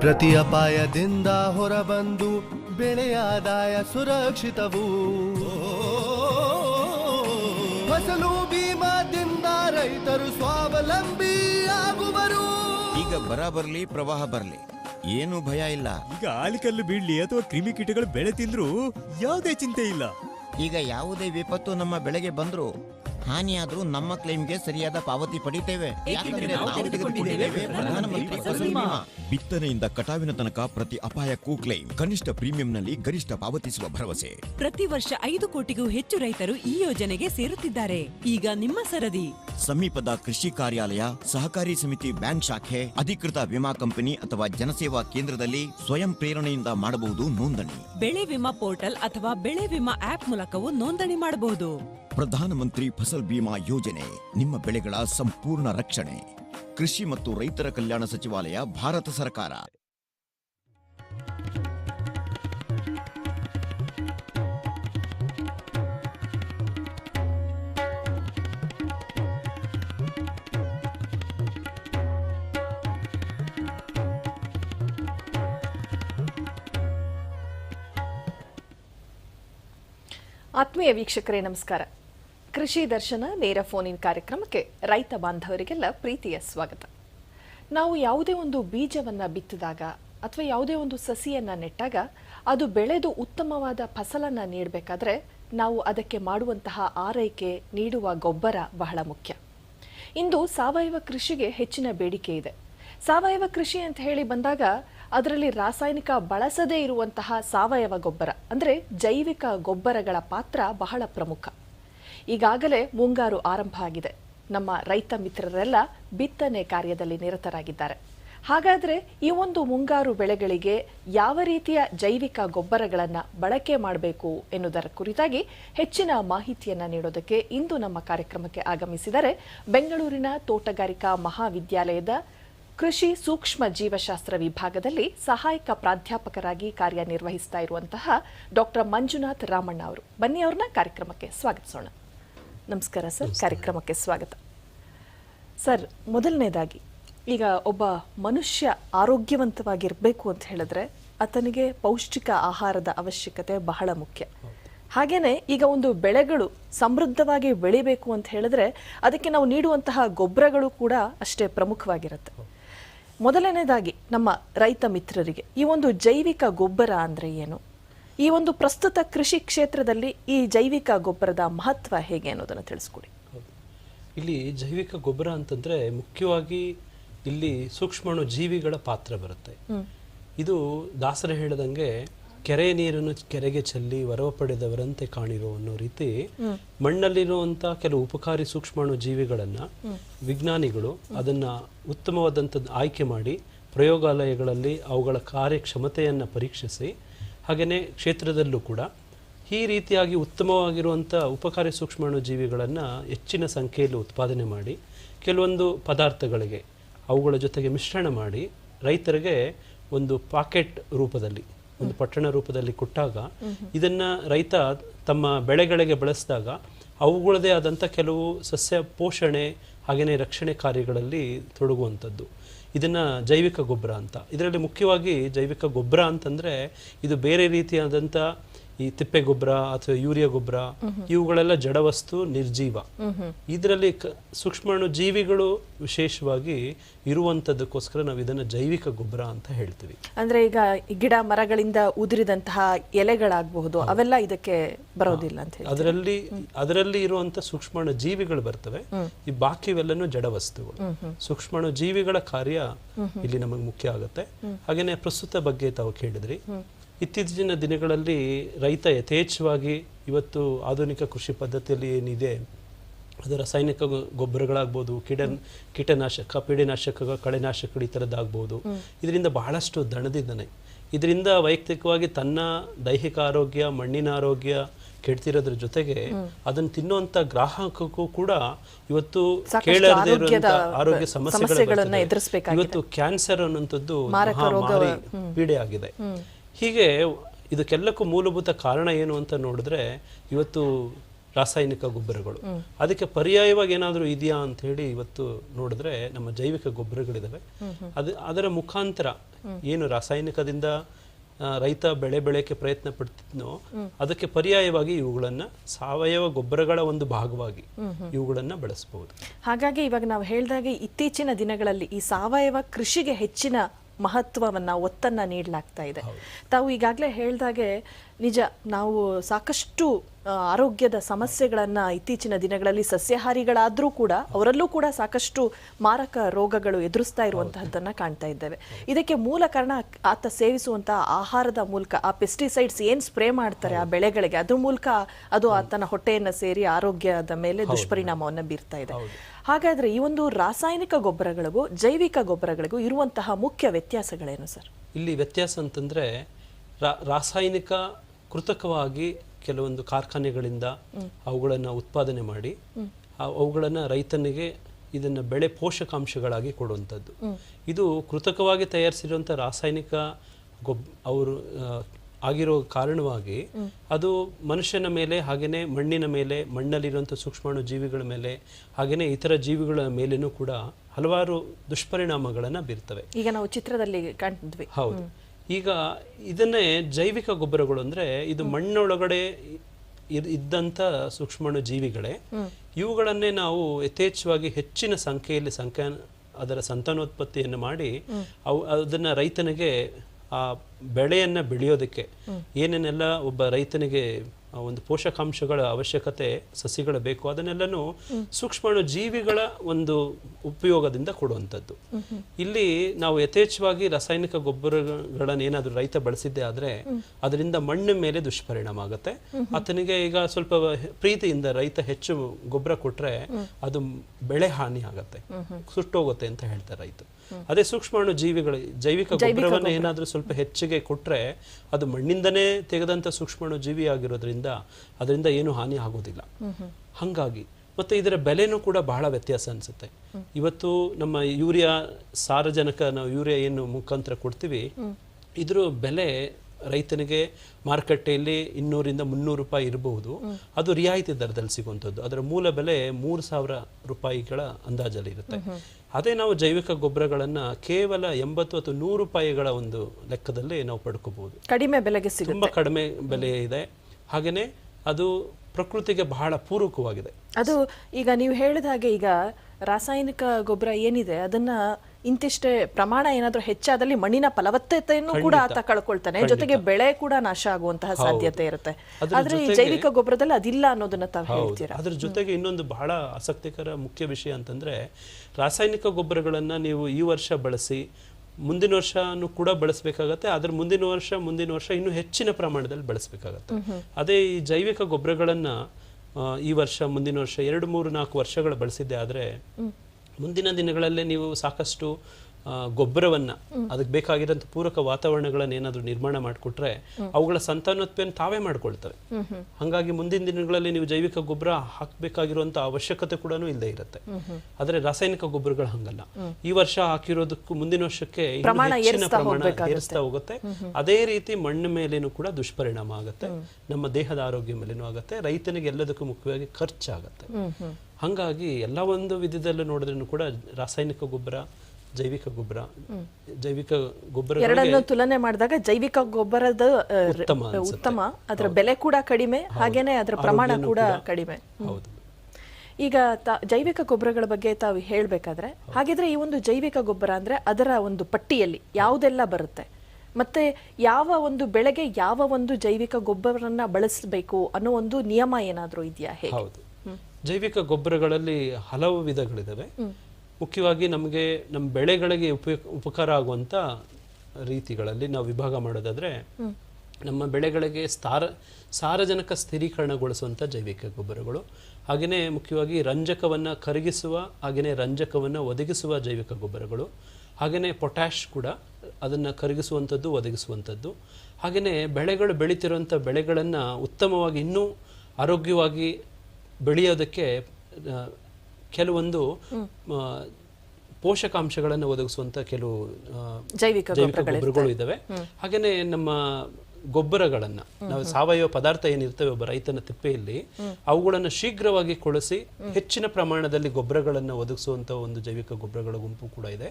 ಪ್ರತಿ ಅಪಾಯದಿಂದ ಹೊರಬಂದು ಬೆಳೆಯಾದಾಯ ಸುರಕ್ಷಿತವು. ಫಸಲು ಬೀಮಾದಿಂದ ರೈತರು ಸ್ವಾವಲಂಬಿ ಆಗುವರು. ಈಗ ಬರ ಬರಲಿ ಪ್ರವಾಹ ಬರಲಿ. ಏನು ಭಯ ಇಲ್ಲ. ಈಗ ಆಲಿಕಲ್ಲು ಬೀಳ್ಲಿ ಅಥವಾ ಕ್ರಿಮಿಕೀಟಗಳು ಬೆಳೆ ತಿಂದ್ರು ಯಾವುದೇ ಚಿಂತೆ ಇಲ್ಲ. ಈಗ ಯಾವುದೇ ವಿಪತ್ತು ನಮ್ಮ ಬೆಳೆಗೆ ಬಂದ್ರು ಹಾನಿಯಾದ್ರೂ ನಮ್ಮ ಕ್ಲೈಮ್ಗೆ ಸರಿಯಾದ ಪಾವತಿ ಪಡಿತೇವೆ. ಯಾಕಂದ್ರೆ ನಾವು ತೆಗೆದುಕೊಂಡಿದ್ದೇವೆ. ಪ್ರಧಾನಮಂತ್ರಿ ಫಸಲ್ ಬಿಮಾ. ಬಿತ್ತನೆಯಿಂದ ಕಟಾವಿನ ತನಕ ಪ್ರತಿ ಅಪಾಯಕ್ಕೂ ಕ್ಲೈಮ್ ಕನಿಷ್ಠ ಪ್ರೀಮಿಯಂನಲ್ಲಿ ಗರಿಷ್ಠ ಪಾವತಿಸುವ ಭರವಸೆ. ಪ್ರತಿ ವರ್ಷ ಐದು ಕೋಟಿಗೂ ಹೆಚ್ಚು ರೈತರು ಈ ಯೋಜನೆಗೆ ಸೇರುತ್ತಿದ್ದಾರೆ. ಈಗ ನಿಮ್ಮ ಸರದಿ. ಸಮೀಪದ ಕೃಷಿ ಕಾರ್ಯಾಲಯ ಸಹಕಾರಿ ಸಮಿತಿ ಬ್ಯಾಂಕ್ ಶಾಖೆ ಅಧಿಕೃತ ವಿಮಾ ಕಂಪನಿ ಅಥವಾ ಜನಸೇವಾ ಕೇಂದ್ರದಲ್ಲಿ ಸ್ವಯಂ ಪ್ರೇರಣೆಯಿಂದ ಮಾಡಬಹುದು ನೋಂದಣಿ. ಬೆಳೆ ವಿಮಾ ಪೋರ್ಟಲ್ ಅಥವಾ ಬೆಳೆ ವಿಮಾ ಆಪ್ ಮೂಲಕವೂ ನೋಂದಣಿ ಮಾಡಬಹುದು. ಪ್ರಧಾನಮಂತ್ರಿ ಫಸಲ್ ಬಿಮಾ ಯೋಜನೆ, ನಿಮ್ಮ ಬೆಳೆಗಳ ಸಂಪೂರ್ಣ ರಕ್ಷಣೆ. ಕೃಷಿ ಮತ್ತು ರೈತರ ಕಲ್ಯಾಣ ಸಚಿವಾಲಯ, ಭಾರತ ಸರ್ಕಾರ. ಆತ್ಮೀಯ ವೀಕ್ಷಕರೇ, ನಮಸ್ಕಾರ. ಕೃಷಿ ದರ್ಶನ, ನೇರ ಫೋನ್ ಕಾರ್ಯಕ್ರಮಕ್ಕೆ ರೈತ ಬಾಂಧವರಿಗೆಲ್ಲ ಪ್ರೀತಿಯ ಸ್ವಾಗತ. ನಾವು ಯಾವುದೇ ಒಂದು ಬೀಜವನ್ನು ಬಿತ್ತಿದಾಗ ಅಥವಾ ಯಾವುದೇ ಒಂದು ಸಸಿಯನ್ನ ನೆಟ್ಟಾಗ ಅದು ಬೆಳೆದು ಉತ್ತಮವಾದ ಫಸಲನ್ನ ನೀಡಬೇಕಾದ್ರೆ ನಾವು ಅದಕ್ಕೆ ಮಾಡುವಂತಹ ಆರೈಕೆ, ನೀಡುವ ಗೊಬ್ಬರ ಬಹಳ ಮುಖ್ಯ. ಇಂದು ಸಾವಯವ ಕೃಷಿಗೆ ಹೆಚ್ಚಿನ ಬೇಡಿಕೆ ಇದೆ. ಸಾವಯವ ಕೃಷಿ ಅಂತ ಹೇಳಿ ಬಂದಾಗ ಅದರಲ್ಲಿ ರಾಸಾಯನಿಕ ಬಳಸದೇ ಇರುವಂತಹ ಸಾವಯವ ಗೊಬ್ಬರ, ಅಂದರೆ ಜೈವಿಕ ಗೊಬ್ಬರಗಳ ಪಾತ್ರ ಬಹಳ ಪ್ರಮುಖ. ಈಗಾಗಲೇ ಮುಂಗಾರು ಆರಂಭ ಆಗಿದೆ. ನಮ್ಮ ರೈತ ಮಿತ್ರರೆಲ್ಲ ಬಿತ್ತನೆ ಕಾರ್ಯದಲ್ಲಿ ನಿರತರಾಗಿದ್ದಾರೆ. ಹಾಗಾದ್ರೆ ಈ ಒಂದು ಮುಂಗಾರು ಬೆಳೆಗಳಿಗೆ ಯಾವ ರೀತಿಯ ಜೈವಿಕ ಗೊಬ್ಬರಗಳನ್ನು ಬಳಕೆ ಮಾಡಬೇಕು ಎನ್ನುವುದರ ಕುರಿತಾಗಿ ಹೆಚ್ಚಿನ ಮಾಹಿತಿಯನ್ನು ನೀಡೋದಕ್ಕೆ ಇಂದು ನಮ್ಮ ಕಾರ್ಯಕ್ರಮಕ್ಕೆ ಆಗಮಿಸಿದರೆ ಬೆಂಗಳೂರಿನ ತೋಟಗಾರಿಕಾ ಮಹಾವಿದ್ಯಾಲಯದ ಕೃಷಿ ಸೂಕ್ಷ್ಮ ಜೀವಶಾಸ್ತ್ರ ವಿಭಾಗದಲ್ಲಿ ಸಹಾಯಕ ಪ್ರಾಧ್ಯಾಪಕರಾಗಿ ಕಾರ್ಯನಿರ್ವಹಿಸ್ತಾ ಇರುವಂತಹ ಡಾಕ್ಟರ್ ಮಂಜುನಾಥ್ ರಾಮಣ್ಣ ಅವರು. ಬನ್ನಿ ಅವ್ರನ್ನ ಕಾರ್ಯಕ್ರಮಕ್ಕೆ ಸ್ವಾಗತಿಸೋಣ. ನಮಸ್ಕಾರ ಸರ್ ಕಾರ್ಯಕ್ರಮಕ್ಕೆ ಸ್ವಾಗತ. ಸರ್ ಮೊದಲನೇದಾಗಿ ಈಗ ಒಬ್ಬ ಮನುಷ್ಯ ಆರೋಗ್ಯವಂತವಾಗಿರಬೇಕು ಅಂತ ಹೇಳಿದ್ರೆ ಆತನಿಗೆ ಪೌಷ್ಟಿಕ ಆಹಾರದ ಅವಶ್ಯಕತೆ ಬಹಳ ಮುಖ್ಯ. ಹಾಗೇನೆ ಈಗ ಒಂದು ಬೆಳೆಗಳು ಸಮೃದ್ಧವಾಗಿ ಬೆಳಿಬೇಕು ಅಂತ ಹೇಳಿದ್ರೆ ಅದಕ್ಕೆ ನಾವು ನೀಡುವಂತಹ ಗೊಬ್ಬರಗಳು ಕೂಡ ಅಷ್ಟೇ ಪ್ರಮುಖವಾಗಿರುತ್ತೆ. ಮೊದಲನೇದಾಗಿ ನಮ್ಮ ರೈತ ಮಿತ್ರರಿಗೆ ಈ ಒಂದು ಜೈವಿಕ ಗೊಬ್ಬರ ಅಂದ್ರೆ ಏನು? ಈ ಒಂದು ಪ್ರಸ್ತುತ ಕೃಷಿ ಕ್ಷೇತ್ರದಲ್ಲಿ ಈ ಜೈವಿಕ ಗೊಬ್ಬರದ ಮಹತ್ವ ಹೇಗೆ ಅನ್ನೋದನ್ನು ತಿಳಿಸ್ಕೊಡಿ. ಇಲ್ಲಿ ಜೈವಿಕ ಗೊಬ್ಬರ ಅಂತಂದ್ರೆ ಮುಖ್ಯವಾಗಿ ಇಲ್ಲಿ ಸೂಕ್ಷ್ಮಣು ಜೀವಿಗಳ ಪಾತ್ರ ಬರುತ್ತೆ. ಇದು ದಾಸರ ಹೇಳದಂಗೆ ಕೆರೆ ನೀರನ್ನು ಕೆರೆಗೆ ಚೆಲ್ಲಿ ವರವ ಪಡೆದವರಂತೆ ಕಾಣಿರೋ ಅನ್ನೋ ರೀತಿ ಮಣ್ಣಲ್ಲಿರುವಂತ ಕೆಲವು ಉಪಕಾರಿ ಸೂಕ್ಷ್ಮಾಣು ಜೀವಿಗಳನ್ನ ವಿಜ್ಞಾನಿಗಳು ಅದನ್ನ ಉತ್ತಮವಾದಂಥದ್ದು ಆಯ್ಕೆ ಮಾಡಿ ಪ್ರಯೋಗಾಲಯಗಳಲ್ಲಿ ಅವುಗಳ ಕಾರ್ಯಕ್ಷಮತೆಯನ್ನ ಪರೀಕ್ಷಿಸಿ ಹಾಗೆಯೇ ಕ್ಷೇತ್ರದಲ್ಲೂ ಕೂಡ ಈ ರೀತಿಯಾಗಿ ಉತ್ತಮವಾಗಿರುವಂಥ ಉಪಕಾರಿ ಸೂಕ್ಷ್ಮಾಣು ಜೀವಿಗಳನ್ನು ಹೆಚ್ಚಿನ ಸಂಖ್ಯೆಯಲ್ಲಿ ಉತ್ಪಾದನೆ ಮಾಡಿ ಕೆಲವೊಂದು ಪದಾರ್ಥಗಳಿಗೆ ಅವುಗಳ ಜೊತೆಗೆ ಮಿಶ್ರಣ ಮಾಡಿ ರೈತರಿಗೆ ಒಂದು ಪಾಕೆಟ್ ರೂಪದಲ್ಲಿ ಒಂದು ಪಟ್ಟಣ ರೂಪದಲ್ಲಿ ಕೊಟ್ಟಾಗ ಇದನ್ನು ರೈತ ತಮ್ಮ ಬೆಳೆಗಳಿಗೆ ಬಳಸಿದಾಗ ಅವುಗಳದೇ ಆದಂಥ ಕೆಲವು ಸಸ್ಯ ಪೋಷಣೆ ಹಾಗೆಯೇ ರಕ್ಷಣೆ ಕಾರ್ಯಗಳಲ್ಲಿ ತೊಡಗುವಂಥದ್ದು. ಇದನ್ನು ಜೈವಿಕ ಗೊಬ್ಬರ ಅಂತ. ಇದರಲ್ಲಿ ಮುಖ್ಯವಾಗಿ ಜೈವಿಕ ಗೊಬ್ಬರ ಅಂತಂದರೆ ಇದು ಬೇರೆ ರೀತಿಯಾದಂಥ ಈ ತಿಪ್ಪೆ ಗೊಬ್ಬರ ಅಥವಾ ಯೂರಿಯಾ ಗೊಬ್ಬರ ಇವುಗಳೆಲ್ಲ ಜಡವಸ್ತು ನಿರ್ಜೀವ. ಇದರಲ್ಲಿ ಸೂಕ್ಷ್ಮಣು ಜೀವಿಗಳು ವಿಶೇಷವಾಗಿ ಇರುವಂತದಕ್ಕೋಸ್ಕರ ನಾವು ಇದನ್ನ ಜೈವಿಕ ಗೊಬ್ಬರ ಅಂತ ಹೇಳ್ತೀವಿ. ಅಂದ್ರೆ ಈಗ ಗಿಡ ಮರಗಳಿಂದ ಉದುರಿದಂತಹ ಎಲೆಗಳಾಗಬಹುದು ಅವೆಲ್ಲ ಇದಕ್ಕೆ ಬರೋದಿಲ್ಲ ಅಂತ ಹೇಳಿ ಅದರಲ್ಲಿ ಅದರಲ್ಲಿ ಇರುವಂತ ಸೂಕ್ಷ್ಮಾಣು ಜೀವಿಗಳು ಬರ್ತವೆ. ಈ ಬಾಕಿವೆಲ್ಲನೂ ಜಡವಸ್ತುಗಳು. ಸೂಕ್ಷ್ಮಾಣು ಜೀವಿಗಳ ಕಾರ್ಯ ಇಲ್ಲಿ ನಮಗೆ ಮುಖ್ಯ ಆಗುತ್ತೆ. ಹಾಗೇನೆ ಪ್ರಸ್ತುತ ಬಗ್ಗೆ ತಾವು ಕೇಳಿದ್ರಿ. ಇತ್ತೀಚಿನ ದಿನಗಳಲ್ಲಿ ರೈತ ಯಥೇಚ್ಛವಾಗಿ ಇವತ್ತು ಆಧುನಿಕ ಕೃಷಿ ಪದ್ಧತಿಯಲ್ಲಿ ಏನಿದೆ ಅದು ರಾಸಾಯನಿಕ ಗೊಬ್ಬರಗಳಾಗ್ಬೋದು ಕೀಟ ಕೀಟನಾಶಕ ಪೀಡೆನಾಶಕ ಕಳೆನಾಶಕಗಳು ಈ ಥರದ್ದಾಗ್ಬೋದು. ಇದರಿಂದ ಬಹಳಷ್ಟು ದಣದಿದ್ದಾನೆ ಇದರಿಂದ ವೈಯಕ್ತಿಕವಾಗಿ ತನ್ನ ದೈಹಿಕ ಆರೋಗ್ಯ ಮಣ್ಣಿನ ಆರೋಗ್ಯ ಕೆಡ್ತಿರೋದ್ರ ಜೊತೆಗೆ ಅದನ್ನು ತಿನ್ನುವಂತ ಗ್ರಾಹಕಕ್ಕೂ ಕೂಡ ಇವತ್ತು ಕೇಳದೇ ಇರುವಂತ ಆರೋಗ್ಯ ಸಮಸ್ಯೆಗಳು ಸಮಸ್ಯೆಗಳನ್ನ. ಇವತ್ತು ಕ್ಯಾನ್ಸರ್ ಅನ್ನುವಂಥದ್ದು ಪೀಡೆ ಆಗಿದೆ. ಹೀಗೆ ಇದಕ್ಕೆಲ್ಲಕ್ಕೂ ಮೂಲಭೂತ ಕಾರಣ ಏನು ಅಂತ ನೋಡಿದ್ರೆ ಇವತ್ತು ರಾಸಾಯನಿಕ ಗೊಬ್ಬರಗಳು. ಅದಕ್ಕೆ ಪರ್ಯಾಯವಾಗಿ ಏನಾದರೂ ಇದೆಯಾ ಅಂತ ಹೇಳಿ ಇವತ್ತು ನೋಡಿದ್ರೆ ನಮ್ಮ ಜೈವಿಕ ಗೊಬ್ಬರಗಳಿದಾವೆ. ಅದು ಅದರ ಮುಖಾಂತರ ಏನು ರಾಸಾಯನಿಕದಿಂದ ರೈತ ಬೆಳೆ ಬೆಳೆಯಕ್ಕೆ ಪ್ರಯತ್ನ ಪಡ್ತಿದ್ನೋ ಅದಕ್ಕೆ ಪರ್ಯಾಯವಾಗಿ ಇವುಗಳನ್ನ ಸಾವಯವ ಗೊಬ್ಬರಗಳ ಒಂದು ಭಾಗವಾಗಿ ಇವುಗಳನ್ನ ಬಳಸಬಹುದು. ಹಾಗಾಗಿ ಇವಾಗ ನಾವು ಹೇಳಿದಾಗೆ ಇತ್ತೀಚಿನ ದಿನಗಳಲ್ಲಿ ಈ ಸಾವಯವ ಕೃಷಿಗೆ ಹೆಚ್ಚಿನ ಮಹತ್ವವನ್ನ ಒತ್ತನ್ನು ನೀಡಲಾಗ್ತಾ ಇದೆ. ತಾವು ಈಗಾಗಲೇ ಹೇಳಿದಾಗೆ ನಿಜ ನಾವು ಸಾಕಷ್ಟು ಆರೋಗ್ಯದ ಸಮಸ್ಯೆಗಳನ್ನು ಇತ್ತೀಚಿನ ದಿನಗಳಲ್ಲಿ ಸಸ್ಯಾಹಾರಿಗಳಾದರೂ ಕೂಡ ಅವರಲ್ಲೂ ಕೂಡ ಸಾಕಷ್ಟು ಮಾರಕ ರೋಗಗಳು ಎದುರಿಸ್ತಾ ಇರುವಂತಹದ್ದನ್ನು ಕಾಣ್ತಾ ಇದ್ದೇವೆ. ಇದಕ್ಕೆ ಮೂಲ ಕಾರಣ ಆತ ಸೇವಿಸುವಂತಹ ಆಹಾರದ ಮೂಲಕ ಆ ಪೆಸ್ಟಿಸೈಡ್ಸ್ ಏನು ಸ್ಪ್ರೇ ಮಾಡ್ತಾರೆ ಆ ಬೆಳೆಗಳಿಗೆ ಅದ್ರ ಮೂಲಕ ಅದು ಆತನ ಹೊಟ್ಟೆಯನ್ನು ಸೇರಿ ಆರೋಗ್ಯದ ಮೇಲೆ ದುಷ್ಪರಿಣಾಮವನ್ನು ಬೀರ್ತಾ ಇದೆ. ಹಾಗಾದರೆ ಈ ಒಂದು ರಾಸಾಯನಿಕ ಗೊಬ್ಬರಗಳಿಗೂ ಜೈವಿಕ ಗೊಬ್ಬರಗಳಿಗೂ ಇರುವಂತಹ ಮುಖ್ಯ ವ್ಯತ್ಯಾಸಗಳೇನು ಸರ್? ಇಲ್ಲಿ ವ್ಯತ್ಯಾಸ ಅಂತಂದರೆ ರಾಸಾಯನಿಕ ಕೃತಕವಾಗಿ ಕೆಲವೊಂದು ಕಾರ್ಖಾನೆಗಳಿಂದ ಅವುಗಳನ್ನು ಉತ್ಪಾದನೆ ಮಾಡಿ ಅವುಗಳನ್ನು ರೈತನಿಗೆ ಇದನ್ನ ಬೆಳೆ ಪೋಷಕಾಂಶಗಳಾಗಿ ಕೊಡುವಂಥದ್ದು. ಇದು ಕೃತಕವಾಗಿ ತಯಾರಿಸಿರುವಂಥ ರಾಸಾಯನಿಕ ಗೊಬ್ ಅವರು ಆಗಿರೋ ಕಾರಣವಾಗಿ ಅದು ಮನುಷ್ಯನ ಮೇಲೆ ಹಾಗೆಯೇ ಮಣ್ಣಿನ ಮೇಲೆ ಮಣ್ಣಲ್ಲಿರುವಂಥ ಸೂಕ್ಷ್ಮಾಣು ಜೀವಿಗಳ ಮೇಲೆ ಹಾಗೆಯೇ ಇತರ ಜೀವಿಗಳ ಮೇಲೇನೂ ಕೂಡ ಹಲವಾರು ದುಷ್ಪರಿಣಾಮಗಳನ್ನು ಬೀರ್ತವೆ. ಈಗ ನಾವು ಚಿತ್ರದಲ್ಲಿ ಕಾಣ್ತಿದ್ವಿ. ಹೌದು. ಈಗ ಇದನ್ನೇ ಜೈವಿಕ ಗೊಬ್ಬರಗಳು ಅಂದ್ರೆ ಇದು ಮಣ್ಣೊಳಗಡೆ ಇದ್ದಂಥ ಸೂಕ್ಷ್ಮಣು ಜೀವಿಗಳೇ. ಇವುಗಳನ್ನೇ ನಾವು ಯಥೇಚ್ಛವಾಗಿ ಹೆಚ್ಚಿನ ಸಂಖ್ಯೆಯಲ್ಲಿ ಸಂಖ್ಯಾ ಅದರ ಸಂತಾನೋತ್ಪತ್ತಿಯನ್ನು ಮಾಡಿ ಅವು ಅದನ್ನ ರೈತನಿಗೆ ಆ ಬೆಳೆಯನ್ನ ಬೆಳೆಯೋದಕ್ಕೆ ಏನೇನೆಲ್ಲ ಒಬ್ಬ ರೈತನಿಗೆ ಒಂದು ಪೋಷಕಾಂಶಗಳ ಅವಶ್ಯಕತೆ ಸಸಿಗಳ ಬೇಕು ಅದನ್ನೆಲ್ಲನೂ ಸೂಕ್ಷ್ಮಾಣು ಜೀವಿಗಳ ಒಂದು ಉಪಯೋಗದಿಂದ ಕೊಡುವಂಥದ್ದು. ಇಲ್ಲಿ ನಾವು ಯಥೇಚ್ಛವಾಗಿ ರಾಸಾಯನಿಕ ಗೊಬ್ಬರಗಳನ್ನ ಏನಾದರೂ ರೈತ ಬಳಸಿದ್ದೆ ಆದರೆ ಅದರಿಂದ ಮಣ್ಣಿನ ಮೇಲೆ ದುಷ್ಪರಿಣಾಮ ಆಗುತ್ತೆ ಆತನಿಗೆ ಈಗ ಸ್ವಲ್ಪ ಪ್ರೀತಿಯಿಂದ ರೈತ ಹೆಚ್ಚು ಗೊಬ್ಬರ ಕೊಟ್ಟರೆ ಅದು ಬೆಳೆ ಹಾನಿ ಆಗುತ್ತೆ. ಸುಟ್ಟೋಗುತ್ತೆ ಅಂತ ಹೇಳ್ತಾರೆ ರೈತ ಅದೇ ಸೂಕ್ಷ್ಮಾಣು ಜೀವಿಗಳು ಜೈವಿಕ ಗೊಬ್ಬರವನ್ನು ಏನಾದರೂ ಸ್ವಲ್ಪ ಹೆಚ್ಚಿಗೆ ಕೊಟ್ರೆ ಅದು ಮಣ್ಣಿಂದನೇ ತೆಗೆದಂಥ ಸೂಕ್ಷ್ಮಾಣು ಜೀವಿ ಆಗಿರೋದ್ರಿಂದ ಅದರಿಂದ ಏನು ಹಾನಿ ಆಗೋದಿಲ್ಲ. ಹಂಗಾಗಿ ಮತ್ತೆ ಇದರ ಬೆಲೆನೂ ಕೂಡ ಬಹಳ ವ್ಯತ್ಯಾಸ ಅನಿಸುತ್ತೆ. ಇವತ್ತು ನಮ್ಮ ಯೂರಿಯಾ ಸಾರಜನಕ ನಾವು ಯೂರಿಯಾ ಏನು ಮುಖಾಂತರ ಕೊಡ್ತೀವಿ ಇದ್ರ ಬೆಲೆ ರೈತನಿಗೆ ಮಾರುಕಟ್ಟೆಯಲ್ಲಿ ಇನ್ನೂರಿಂದ ಮುನ್ನೂರು ರೂಪಾಯಿ ಇರಬಹುದು ಅದು ರಿಯಾಯಿತಿ ದರದಲ್ಲಿ ಸಿಗುವಂಥದ್ದು. ಅದರ ಮೂಲ ಬೆಲೆ ಮೂರು ಸಾವಿರ ರೂಪಾಯಿಗಳ ಅಂದಾಜಲ್ಲಿ ಇರುತ್ತೆ. ಅದೇ ನಾವು ಜೈವಿಕ ಗೊಬ್ಬರಗಳನ್ನು ಕೇವಲ ಎಂಬತ್ತು ಅಥವಾ ನೂರು ರೂಪಾಯಿಗಳ ಒಂದು ಲೆಕ್ಕದಲ್ಲಿ ನಾವು ಪಡ್ಕೋಬಹುದು ಕಡಿಮೆ ಬೆಲೆಗೆ ಸಿಗುತ್ತೆ. ತುಂಬಾ ಕಡಿಮೆ ಬೆಲೆ ಇದೆ. ಹಾಗೆಯೇ ಅದು ಪ್ರಕೃತಿಗೆ ಬಹಳ ಪೂರಕವಾಗಿದೆ. ಅದು ಈಗ ನೀವು ಹೇಳಿದ ಹಾಗೆ ಈಗ ರಾಸಾಯನಿಕ ಗೊಬ್ಬರ ಏನಿದೆ ಅದನ್ನ ಇಂತಿಷ್ಟೇ ಪ್ರಮಾಣ ಏನಾದರೂ ಹೆಚ್ಚಾದಲ್ಲಿ ಮಣ್ಣಿನ ಫಲವತ್ತತೆಯನ್ನು ಕೂಡ ಆತ ಕಳ್ಕೊಳ್ತಾನೆ. ಜೊತೆಗೆ ಬೆಳೆ ಕೂಡ ನಾಶ ಆಗುವಂತಹ ಸಾಧ್ಯತೆ ಇರುತ್ತೆ. ಆದ್ರೆ ಈ ಜೈವಿಕ ಗೊಬ್ಬರದಲ್ಲಿ ಅದಿಲ್ಲ ಅನ್ನೋದನ್ನ ತಾವು ಹೇಳ್ತೀರಾ? ಅದ್ರ ಜೊತೆಗೆ ಇನ್ನೊಂದು ಬಹಳ ಆಸಕ್ತಿಕರ ಮುಖ್ಯ ವಿಷಯ ಅಂತಂದ್ರೆ ರಾಸಾಯನಿಕ ಗೊಬ್ಬರಗಳನ್ನ ನೀವು ಈ ವರ್ಷ ಬಳಸಿ ಮುಂದಿನ ವರ್ಷನೂ ಕೂಡ ಬಳಸಬೇಕಾಗತ್ತೆ. ಅದ್ರ ಮುಂದಿನ ವರ್ಷ ಮುಂದಿನ ವರ್ಷ ಇನ್ನೂ ಹೆಚ್ಚಿನ ಪ್ರಮಾಣದಲ್ಲಿ ಬಳಸಬೇಕಾಗತ್ತೆ. ಅದೇ ಈ ಜೈವಿಕ ಗೊಬ್ಬರಗಳನ್ನ ಈ ವರ್ಷ ಮುಂದಿನ ವರ್ಷ ಎರಡು ಮೂರು ನಾಲ್ಕು ವರ್ಷಗಳು ಬಳಸಿದ್ದೆ ಆದರೆ ಮುಂದಿನ ದಿನಗಳಲ್ಲೇ ನೀವು ಸಾಕಷ್ಟು ಗೊಬ್ಬರವನ್ನ ಅದಕ್ಕೆ ಬೇಕಾಗಿರೋಂಥ ಪೂರಕ ವಾತಾವರಣಗಳನ್ನ ಏನಾದರೂ ನಿರ್ಮಾಣ ಮಾಡಿಕೊಟ್ರೆ ಅವುಗಳ ಸಂತಾನೋತ್ಪನ್ನ ತಾವೇ ಮಾಡ್ಕೊಳ್ತವೆ. ಹಾಗಾಗಿ ಮುಂದಿನ ದಿನಗಳಲ್ಲಿ ನೀವು ಜೈವಿಕ ಗೊಬ್ಬರ ಹಾಕಬೇಕಾಗಿರುವಂಥ ಅವಶ್ಯಕತೆ ಕೂಡ ಇಲ್ಲದೆ ಇರುತ್ತೆ. ಆದ್ರೆ ರಾಸಾಯನಿಕ ಗೊಬ್ಬರಗಳು ಹಂಗಲ್ಲ. ಈ ವರ್ಷ ಹಾಕಿರೋದಕ್ಕೂ ಮುಂದಿನ ವರ್ಷಕ್ಕೆ ಹೆಚ್ಚಿನ ಪ್ರಮಾಣ. ಏರಿಸ್ತಾ ಹೋಗುತ್ತೆ. ಅದೇ ರೀತಿ ಮಣ್ಣು ಮೇಲೇನು ಕೂಡ ದುಷ್ಪರಿಣಾಮ ಆಗುತ್ತೆ. ನಮ್ಮ ದೇಹದ ಆರೋಗ್ಯ ಮೇಲೇನೂ ಆಗುತ್ತೆ. ರೈತನಿಗೆ ಎಲ್ಲದಕ್ಕೂ ಮುಖ್ಯವಾಗಿ ಖರ್ಚಾಗತ್ತೆ. ಹಂಗಾಗಿ ಎಲ್ಲ ಒಂದು ವಿಧದಲ್ಲೂ ನೋಡಿದ್ರೂ ಕೂಡ ರಾಸಾಯನಿಕ ಗೊಬ್ಬರ ಜೈವಿಕ ಗೊಬ್ಬರ ಜೈವಿಕ ಗೊಬ್ಬರ ಎರಡನ್ನು ತುಲನೆ ಮಾಡಿದಾಗ ಜೈವಿಕ ಗೊಬ್ಬರದ ಉತ್ತಮ ಅದರ ಬೆಲೆ ಕೂಡ ಕಡಿಮೆ ಹಾಗೇನೆ ಅದರ ಪ್ರಮಾಣ ಕೂಡ ಕೂಡ ಕಡಿಮೆ. ಹೌದು. ಈಗ ತಾ- ಜೈವಿಕ ಗೊಬ್ಬರಗಳ ಬಗ್ಗೆ ತಾವು ಹೇಳಬೇಕಾದ್ರೆ ಹಾಗಿದ್ರೆ ಈ ಒಂದು ಜೈವಿಕ ಗೊಬ್ಬರ ಅಂದ್ರೆ ಅದರ ಒಂದು ಪಟ್ಟಿಯಲ್ಲಿ ಯಾವುದೆಲ್ಲ ಬರುತ್ತೆ? ಮತ್ತೆ ಯಾವ ಒಂದು ಬೆಳೆಗೆ ಯಾವ ಒಂದು ಜೈವಿಕ ಗೊಬ್ಬರನ್ನ ಬಳಸಬೇಕು ಅನ್ನೋ ಒಂದು ನಿಯಮ ಏನಾದರೂ ಇದೆಯಾ ಹೇಗೆ? ಜೈವಿಕ ಗೊಬ್ಬರಗಳಲ್ಲಿ ಹಲವು ವಿಧಗಳಿದಾವೆ. ಮುಖ್ಯವಾಗಿ ನಮಗೆ ನಮ್ಮ ಬೆಳೆಗಳಿಗೆ ಉಪ ಉಪಕಾರ ಆಗುವಂಥ ರೀತಿಗಳಲ್ಲಿ ನಾವು ವಿಭಾಗ ಮಾಡೋದಾದರೆ ನಮ್ಮ ಬೆಳೆಗಳಿಗೆ ಸ್ಥಾರ ಸಾರಜನಕ ಸ್ಥಿರೀಕರಣಗೊಳಿಸುವಂಥ ಜೈವಿಕ ಗೊಬ್ಬರಗಳು ಹಾಗೆಯೇ ಮುಖ್ಯವಾಗಿ ರಂಜಕವನ್ನು ಕರಗಿಸುವ ಹಾಗೆಯೇ ರಂಜಕವನ್ನು ಒದಗಿಸುವ ಜೈವಿಕ ಗೊಬ್ಬರಗಳು ಹಾಗೆಯೇ ಪೊಟ್ಯಾಶ್ ಕೂಡ ಅದನ್ನು ಕರಗಿಸುವಂಥದ್ದು ಒದಗಿಸುವಂಥದ್ದು ಹಾಗೆಯೇ ಬೆಳೆಗಳು ಬೆಳೀತಿರುವಂಥ ಬೆಳೆಗಳನ್ನು ಉತ್ತಮವಾಗಿ ಇನ್ನೂ ಆರೋಗ್ಯವಾಗಿ ಬೆಳೆಯೋದಕ್ಕೆ ಕೆಲವೊಂದು ಪೋಷಕಾಂಶಗಳನ್ನು ಒದಗಿಸುವಂತ ಕೆಲವು ಜೈವಿಕ ಗೊಬ್ಬರಗಳು ಇದಾವೆ. ಹಾಗೇನೆ ನಮ್ಮ ಗೊಬ್ಬರಗಳನ್ನ ನಾವು ಸಾವಯವ ಪದಾರ್ಥ ಏನಿರ್ತವೆ ಒಬ್ಬ ರೈತನ ತಿಪ್ಪೆಯಲ್ಲಿ ಅವುಗಳನ್ನು ಶೀಘ್ರವಾಗಿ ಕೊಳಿಸಿ ಹೆಚ್ಚಿನ ಪ್ರಮಾಣದಲ್ಲಿ ಗೊಬ್ಬರಗಳನ್ನು ಒದಗಿಸುವಂತ ಒಂದು ಜೈವಿಕ ಗೊಬ್ಬರಗಳ ಗುಂಪು ಕೂಡ ಇದೆ.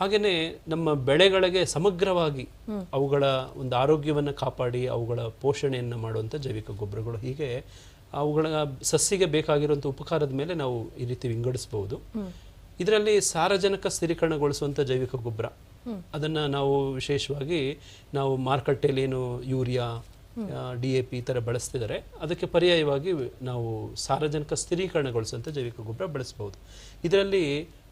ಹಾಗೇನೆ ನಮ್ಮ ಬೆಳೆಗಳಿಗೆ ಸಮಗ್ರವಾಗಿ ಅವುಗಳ ಒಂದು ಆರೋಗ್ಯವನ್ನು ಕಾಪಾಡಿ ಅವುಗಳ ಪೋಷಣೆಯನ್ನು ಮಾಡುವಂಥ ಜೈವಿಕ ಗೊಬ್ಬರಗಳು ಹೀಗೆ ಅವುಗಳ ಸಸ್ಯಗೆ ಬೇಕಾಗಿರುವಂಥ ಉಪಕಾರದ ಮೇಲೆ ನಾವು ಈ ರೀತಿ ವಿಂಗಡಿಸಬಹುದು ಇದರಲ್ಲಿ ಸಾರಜನಕ ಸ್ಥಿರೀಕರಣಗೊಳಿಸುವಂಥ ಜೈವಿಕ ಗೊಬ್ಬರ. ಅದನ್ನ ನಾವು ವಿಶೇಷವಾಗಿ ನಾವು ಮಾರುಕಟ್ಟೆಯಲ್ಲಿ ಏನು ಯೂರಿಯಾ ಡಿ ಎ ಪಿ ಈ ಥರ ಬಳಸ್ತಿದ್ದಾರೆ. ಅದಕ್ಕೆ ಪರ್ಯಾಯವಾಗಿ ನಾವು ಸಾರಜನಕ ಸ್ಥಿರೀಕರಣಗೊಳಿಸುವಂಥ ಜೈವಿಕ ಗೊಬ್ಬರ ಬಳಸಬಹುದು ಇದರಲ್ಲಿ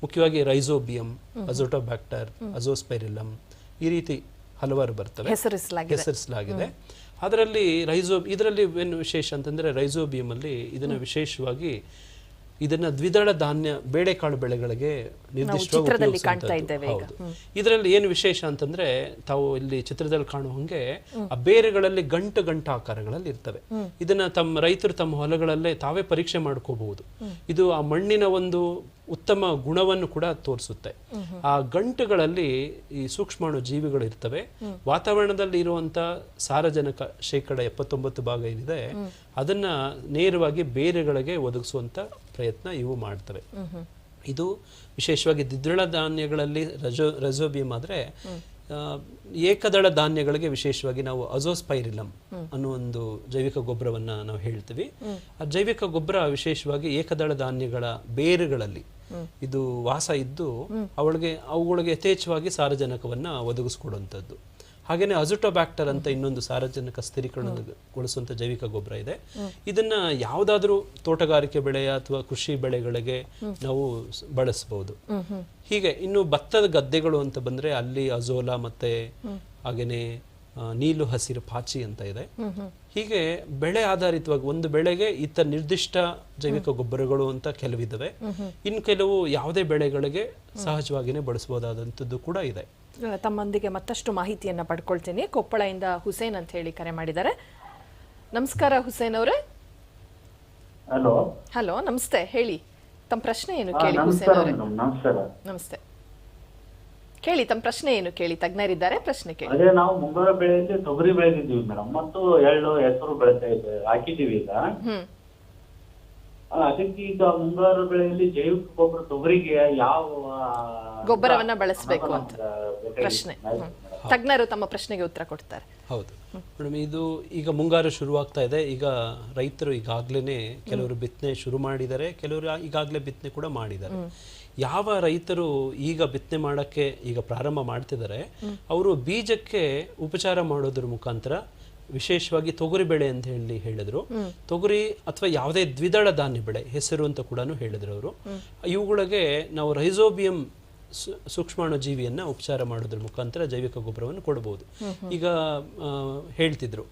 ಮುಖ್ಯವಾಗಿ ರೈಸೋಬಿಯಂ ಅಜೋಟೋಬ್ಯಾಕ್ಟರ್ ಅಜೋಸ್ಪೈರಿಲಮ್ ಈ ರೀತಿ ಹಲವಾರು ಬರ್ತವೆ. ಹೆಸರಿಸಲಾಗಿದೆ. ಅದರಲ್ಲಿ ರೈಸೋ ಇದರಲ್ಲಿ ಏನು ವಿಶೇಷ ಅಂತಂದ್ರೆ ರೈಸೋಬಿಯಮಲ್ಲಿ ಅಲ್ಲಿ ಇದನ್ನ ವಿಶೇಷವಾಗಿ ಇದನ್ನ ದ್ವಿದಳ ಧಾನ್ಯ ಬೇಳೆಕಾಳು ಬೆಳೆಗಳಿಗೆ ನಿರ್ದಿಷ್ಟವಾಗಿ. ಇದರಲ್ಲಿ ಏನು ವಿಶೇಷ ಅಂತಂದ್ರೆ ತಾವು ಇಲ್ಲಿ ಚಿತ್ರದಲ್ಲಿ ಕಾಣುವ ಹಂಗೆ ಆ ಬೇರೆಗಳಲ್ಲಿ ಗಂಟು ಗಂಟು ಆಕಾರಗಳಲ್ಲಿ ಇರ್ತವೆ. ಇದನ್ನ ತಮ್ಮ ರೈತರು ತಮ್ಮ ಹೊಲಗಳಲ್ಲೇ ತಾವೇ ಪರೀಕ್ಷೆ ಮಾಡ್ಕೋಬಹುದು. ಇದು ಆ ಮಣ್ಣಿನ ಒಂದು ಉತ್ತಮ ಗುಣವನ್ನು ಕೂಡ ತೋರಿಸುತ್ತೆ. ಆ ಗಂಟುಗಳಲ್ಲಿ ಈ ಸೂಕ್ಷ್ಮಾಣು ಜೀವಿಗಳು ಇರ್ತವೆ. ವಾತಾವರಣದಲ್ಲಿ ಇರುವಂತ ಸಾರಜನಕ ಶೇಕಡ ಎಪ್ಪತ್ತೊಂಬತ್ತು ಭಾಗ ಏನಿದೆ ಅದನ್ನ ನೇರವಾಗಿ ಬೇರೆಗಳಿಗೆ ಒದಗಿಸುವಂತ ಪ್ರಯತ್ನ ಇವು ಮಾಡ್ತವೆ. ಇದು ವಿಶೇಷವಾಗಿ ದ್ವಿದಳ ಧಾನ್ಯಗಳಲ್ಲಿ ರಜೋ ರಜೋಬಿಯಂ ಆದ್ರೆ ಏಕದಳ ಧಾನ್ಯಗಳಿಗೆ ವಿಶೇಷವಾಗಿ ನಾವು ಅಜೋಸ್ಪೈರಿಲಮ್ ಅನ್ನೋ ಒಂದು ಜೈವಿಕ ಗೊಬ್ಬರವನ್ನ ನಾವು ಹೇಳ್ತೀವಿ. ಆ ಜೈವಿಕ ಗೊಬ್ಬರ ವಿಶೇಷವಾಗಿ ಏಕದಳ ಧಾನ್ಯಗಳ ಬೇರುಗಳಲ್ಲಿ ಇದು ವಾಸ ಇದ್ದು ಅವಳಿಗೆ ಅವುಗಳಿಗೆ ಯಥೇಚ್ಛವಾಗಿ ಸಾರಜನಕವನ್ನ ಒದಗಿಸ್ಕೊಡುವಂಥದ್ದು. ಹಾಗೇನೆ ಅಜುಟೋಬ್ಯಾಕ್ಟರ್ ಅಂತ ಇನ್ನೊಂದು ಸಾರಜನಕ ಸ್ಥಿರೀಕರಣಗೊಳಿಸುವಂತ ಜೈವಿಕ ಗೊಬ್ಬರ ಇದೆ. ಇದನ್ನ ಯಾವ್ದಾದ್ರು ತೋಟಗಾರಿಕೆ ಬೆಳೆಯ ಅಥವಾ ಕೃಷಿ ಬೆಳೆಗಳಿಗೆ ನಾವು ಬಳಸಬಹುದು ಹೀಗೆ ಇನ್ನು ಭತ್ತದ ಗದ್ದೆಗಳು ಅಂತ ಬಂದ್ರೆ ಅಲ್ಲಿ ಅಜೋಲಾ ಮತ್ತೆ ಹಾಗೇನೆ ನೀಲು ಹಸಿರು ಪಾಚಿ ಅಂತ ಇದೆ. ಹೀಗೆ ಬೆಳೆ ಆಧಾರಿತವಾಗಿ ಒಂದು ಬೆಳೆಗೆ ಇತ್ತ ನಿರ್ದಿಷ್ಟ ಜೈವಿಕ ಗೊಬ್ಬರಗಳು ಅಂತ ಕೆಲವಿದ್ದಾವೆ ಇನ್ನು ಕೆಲವು ಯಾವುದೇ ಬೆಳೆಗಳಿಗೆ ಸಹಜವಾಗಿನೇ ಬಳಸಬಹುದಾದಂಥದ್ದು ಕೂಡ ಇದೆ. ತಮ್ಮೊಂದಿಗೆ ಮತ್ತಷ್ಟು ಮಾಹಿತಿಯನ್ನ ಪಡ್ಕೊಳ್ತೀನಿ. ಕೊಪ್ಪಳದಿಂದ ಹುಸೇನ್ ಅಂತ ಹೇಳಿ ಕರೆ ಮಾಡಿದ್ದಾರೆ. ನಮಸ್ಕಾರ ಹುಸೇನ್ ಅವರೇ. ಹಲೋ. ಹಲೋ ನಮಸ್ತೆ. ಹೇಳಿ. ತಮ್ಮ ಪ್ರಶ್ನೆ ಏನು ಕೇಳಿ ಹುಸೇನ್ ಅವರೇ? ನಮಸ್ತೆ. ಕೇಳಿ ತಮ್ಮ ಪ್ರಶ್ನೆ ಏನು ಕೇಳಿ? ತಜ್ಞರಿದ್ದಾರೆ ಪ್ರಶ್ನೆ ಕೇಳಿ. ಅದೇ ನಾವು ಮುಂಗಾರು ಬೆಳೆಯಲ್ಲಿ ತೊಗರಿ ಬೆಳೆದಿದ್ದೀವಿ ಮೇಡಮ್. ಮತ್ತು ಎಳ್ಳು ಹೆಸರು ಬೆಳಿತಾ ಇದ್ದೇವೆ ಹಾಕಿದ್ದೀವಿ ಈಗ. ಅದಕ್ಕೆ ಈಗ ಮುಂಗಾರು ಬೆಳೆಯಲ್ಲಿ ಜೈವಿಕ ಗೊಬ್ಬರ ತೊಗರಿಗೆ ಯಾವ ಗೊಬ್ಬರವನ್ನ ಬಳಸಬೇಕು ಅಂತ. ಪ್ರಶ್ನೆ. ತಜ್ಞರು ತಮ್ಮ ಪ್ರಶ್ನೆಗೆ ಉತ್ತರ ಕೊಡ್ತಾರೆ. ಹೌದು. ಮೇಡಮ್ ಇದು ಈಗ ಮುಂಗಾರು ಶುರುವಾಗ್ತಾ ಇದೆ. ಈಗ ರೈತರು ಈಗಾಗ್ಲೇ ಕೆಲವರು ಬಿತ್ತನೆ ಶುರು ಮಾಡಿದ್ದಾರೆ. ಕೆಲವರು ಈಗಾಗಲೇ ಬಿತ್ತನೆ ಕೂಡ ಮಾಡಿದ್ದಾರೆ. ಯಾವ ರೈತರು ಈಗ ಬಿತ್ತನೆ ಮಾಡಕ್ಕೆ ಈಗ ಪ್ರಾರಂಭ ಮಾಡ್ತಿದ್ದಾರೆ ಅವರು ಬೀಜಕ್ಕೆ ಉಪಚಾರ ಮಾಡೋದ್ರ ಮುಖಾಂತರ ವಿಶೇಷವಾಗಿ ತೊಗರಿ ಬೆಳೆ ಅಂತ ಹೇಳಿ ಹೇಳಿದ್ರು. ತೊಗರಿ ಅಥವಾ ಯಾವುದೇ ದ್ವಿದಳ ಧಾನ್ಯ ಬೆಳೆ ಹೆಸರು ಅಂತ ಕೂಡ ಹೇಳಿದ್ರು ಅವರು. ಇವುಗಳಿಗೆ ನಾವು ರೈಸೋಬಿಯಂ ಸೂಕ್ಷ್ಮಾಣು ಜೀವಿಯನ್ನ ಉಪಚಾರ ಮಾಡೋದ್ರ ಮುಖಾಂತರ ಜೈವಿಕ ಗೊಬ್ಬರವನ್ನು ಕೊಡಬಹುದು ಈಗ ಹೇಳ್ತಿದ್ರು.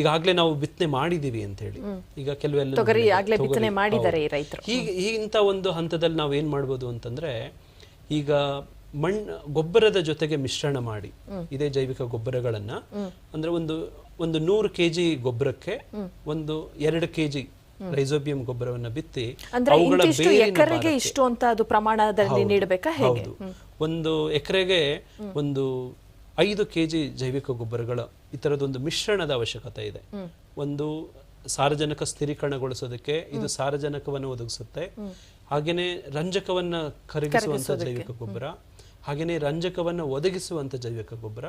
ಈಗಾಗಲೇ ನಾವು ಬಿತ್ತನೆ ಮಾಡಿದೀವಿ ಅಂತ ಹೇಳಿ. ಈಗ ಕೆಲವೆಲ್ಲ ತೊಗರಿ ಆಗ್ಲೇ ಬಿತ್ತನೆ ಮಾಡಿದ್ದಾರೆ ಈ ರೈತರು. ಹೀಗೆ ಈ ಇಂಥ ಒಂದು ಹಂತದಲ್ಲಿ ನಾವು ಏನ್ ಮಾಡ್ಬೋದು ಅಂತಂದ್ರೆ ಈಗ ಮಣ್ಣು ಗೊಬ್ಬರದ ಜೊತೆಗೆ ಮಿಶ್ರಣ ಮಾಡಿ ಇದೇ ಜೈವಿಕ ಗೊಬ್ಬರಗಳನ್ನ. ಅಂದ್ರೆ ಒಂದು ಒಂದು ನೂರು ಕೆಜಿ ಗೊಬ್ಬರಕ್ಕೆ ಒಂದು ಎರಡು ಕೆಜಿ ರೈಸೋಬಿಯಂ ಗೊಬ್ಬರವನ್ನು ಬಿತ್ತಿ ಅವುಗಳ ಎಕರೆಗೆ ಇಷ್ಟು ಅಂತ ಅದು ಪ್ರಮಾಣದಲ್ಲಿ ನೀಡಬೇಕಾ ಹೇಗೆ? ಒಂದು ಎಕರೆಗೆ ಒಂದು ಐದು ಕೆಜಿ ಜೈವಿಕ ಗೊಬ್ಬರಗಳ ಈ ತರದೊಂದು ಮಿಶ್ರಣದ ಅವಶ್ಯಕತೆ ಇದೆ. ಒಂದು ಸಾರಜನಕ ಸ್ಥಿರೀಕರಣಗೊಳಿಸೋದಕ್ಕೆ ಇದು ಸಾರಜನಕವನ್ನು ಒದಗಿಸುತ್ತೆ. ಹಾಗೇನೆ ರಂಜಕವನ್ನ ಕರಗಿಸುವಂತಹ ಜೈವಿಕ ಗೊಬ್ಬರ. ಹಾಗೇನೆ ರಂಜಕವನ್ನ ಒದಗಿಸುವಂಥ ಜೈವಿಕ ಗೊಬ್ಬರ.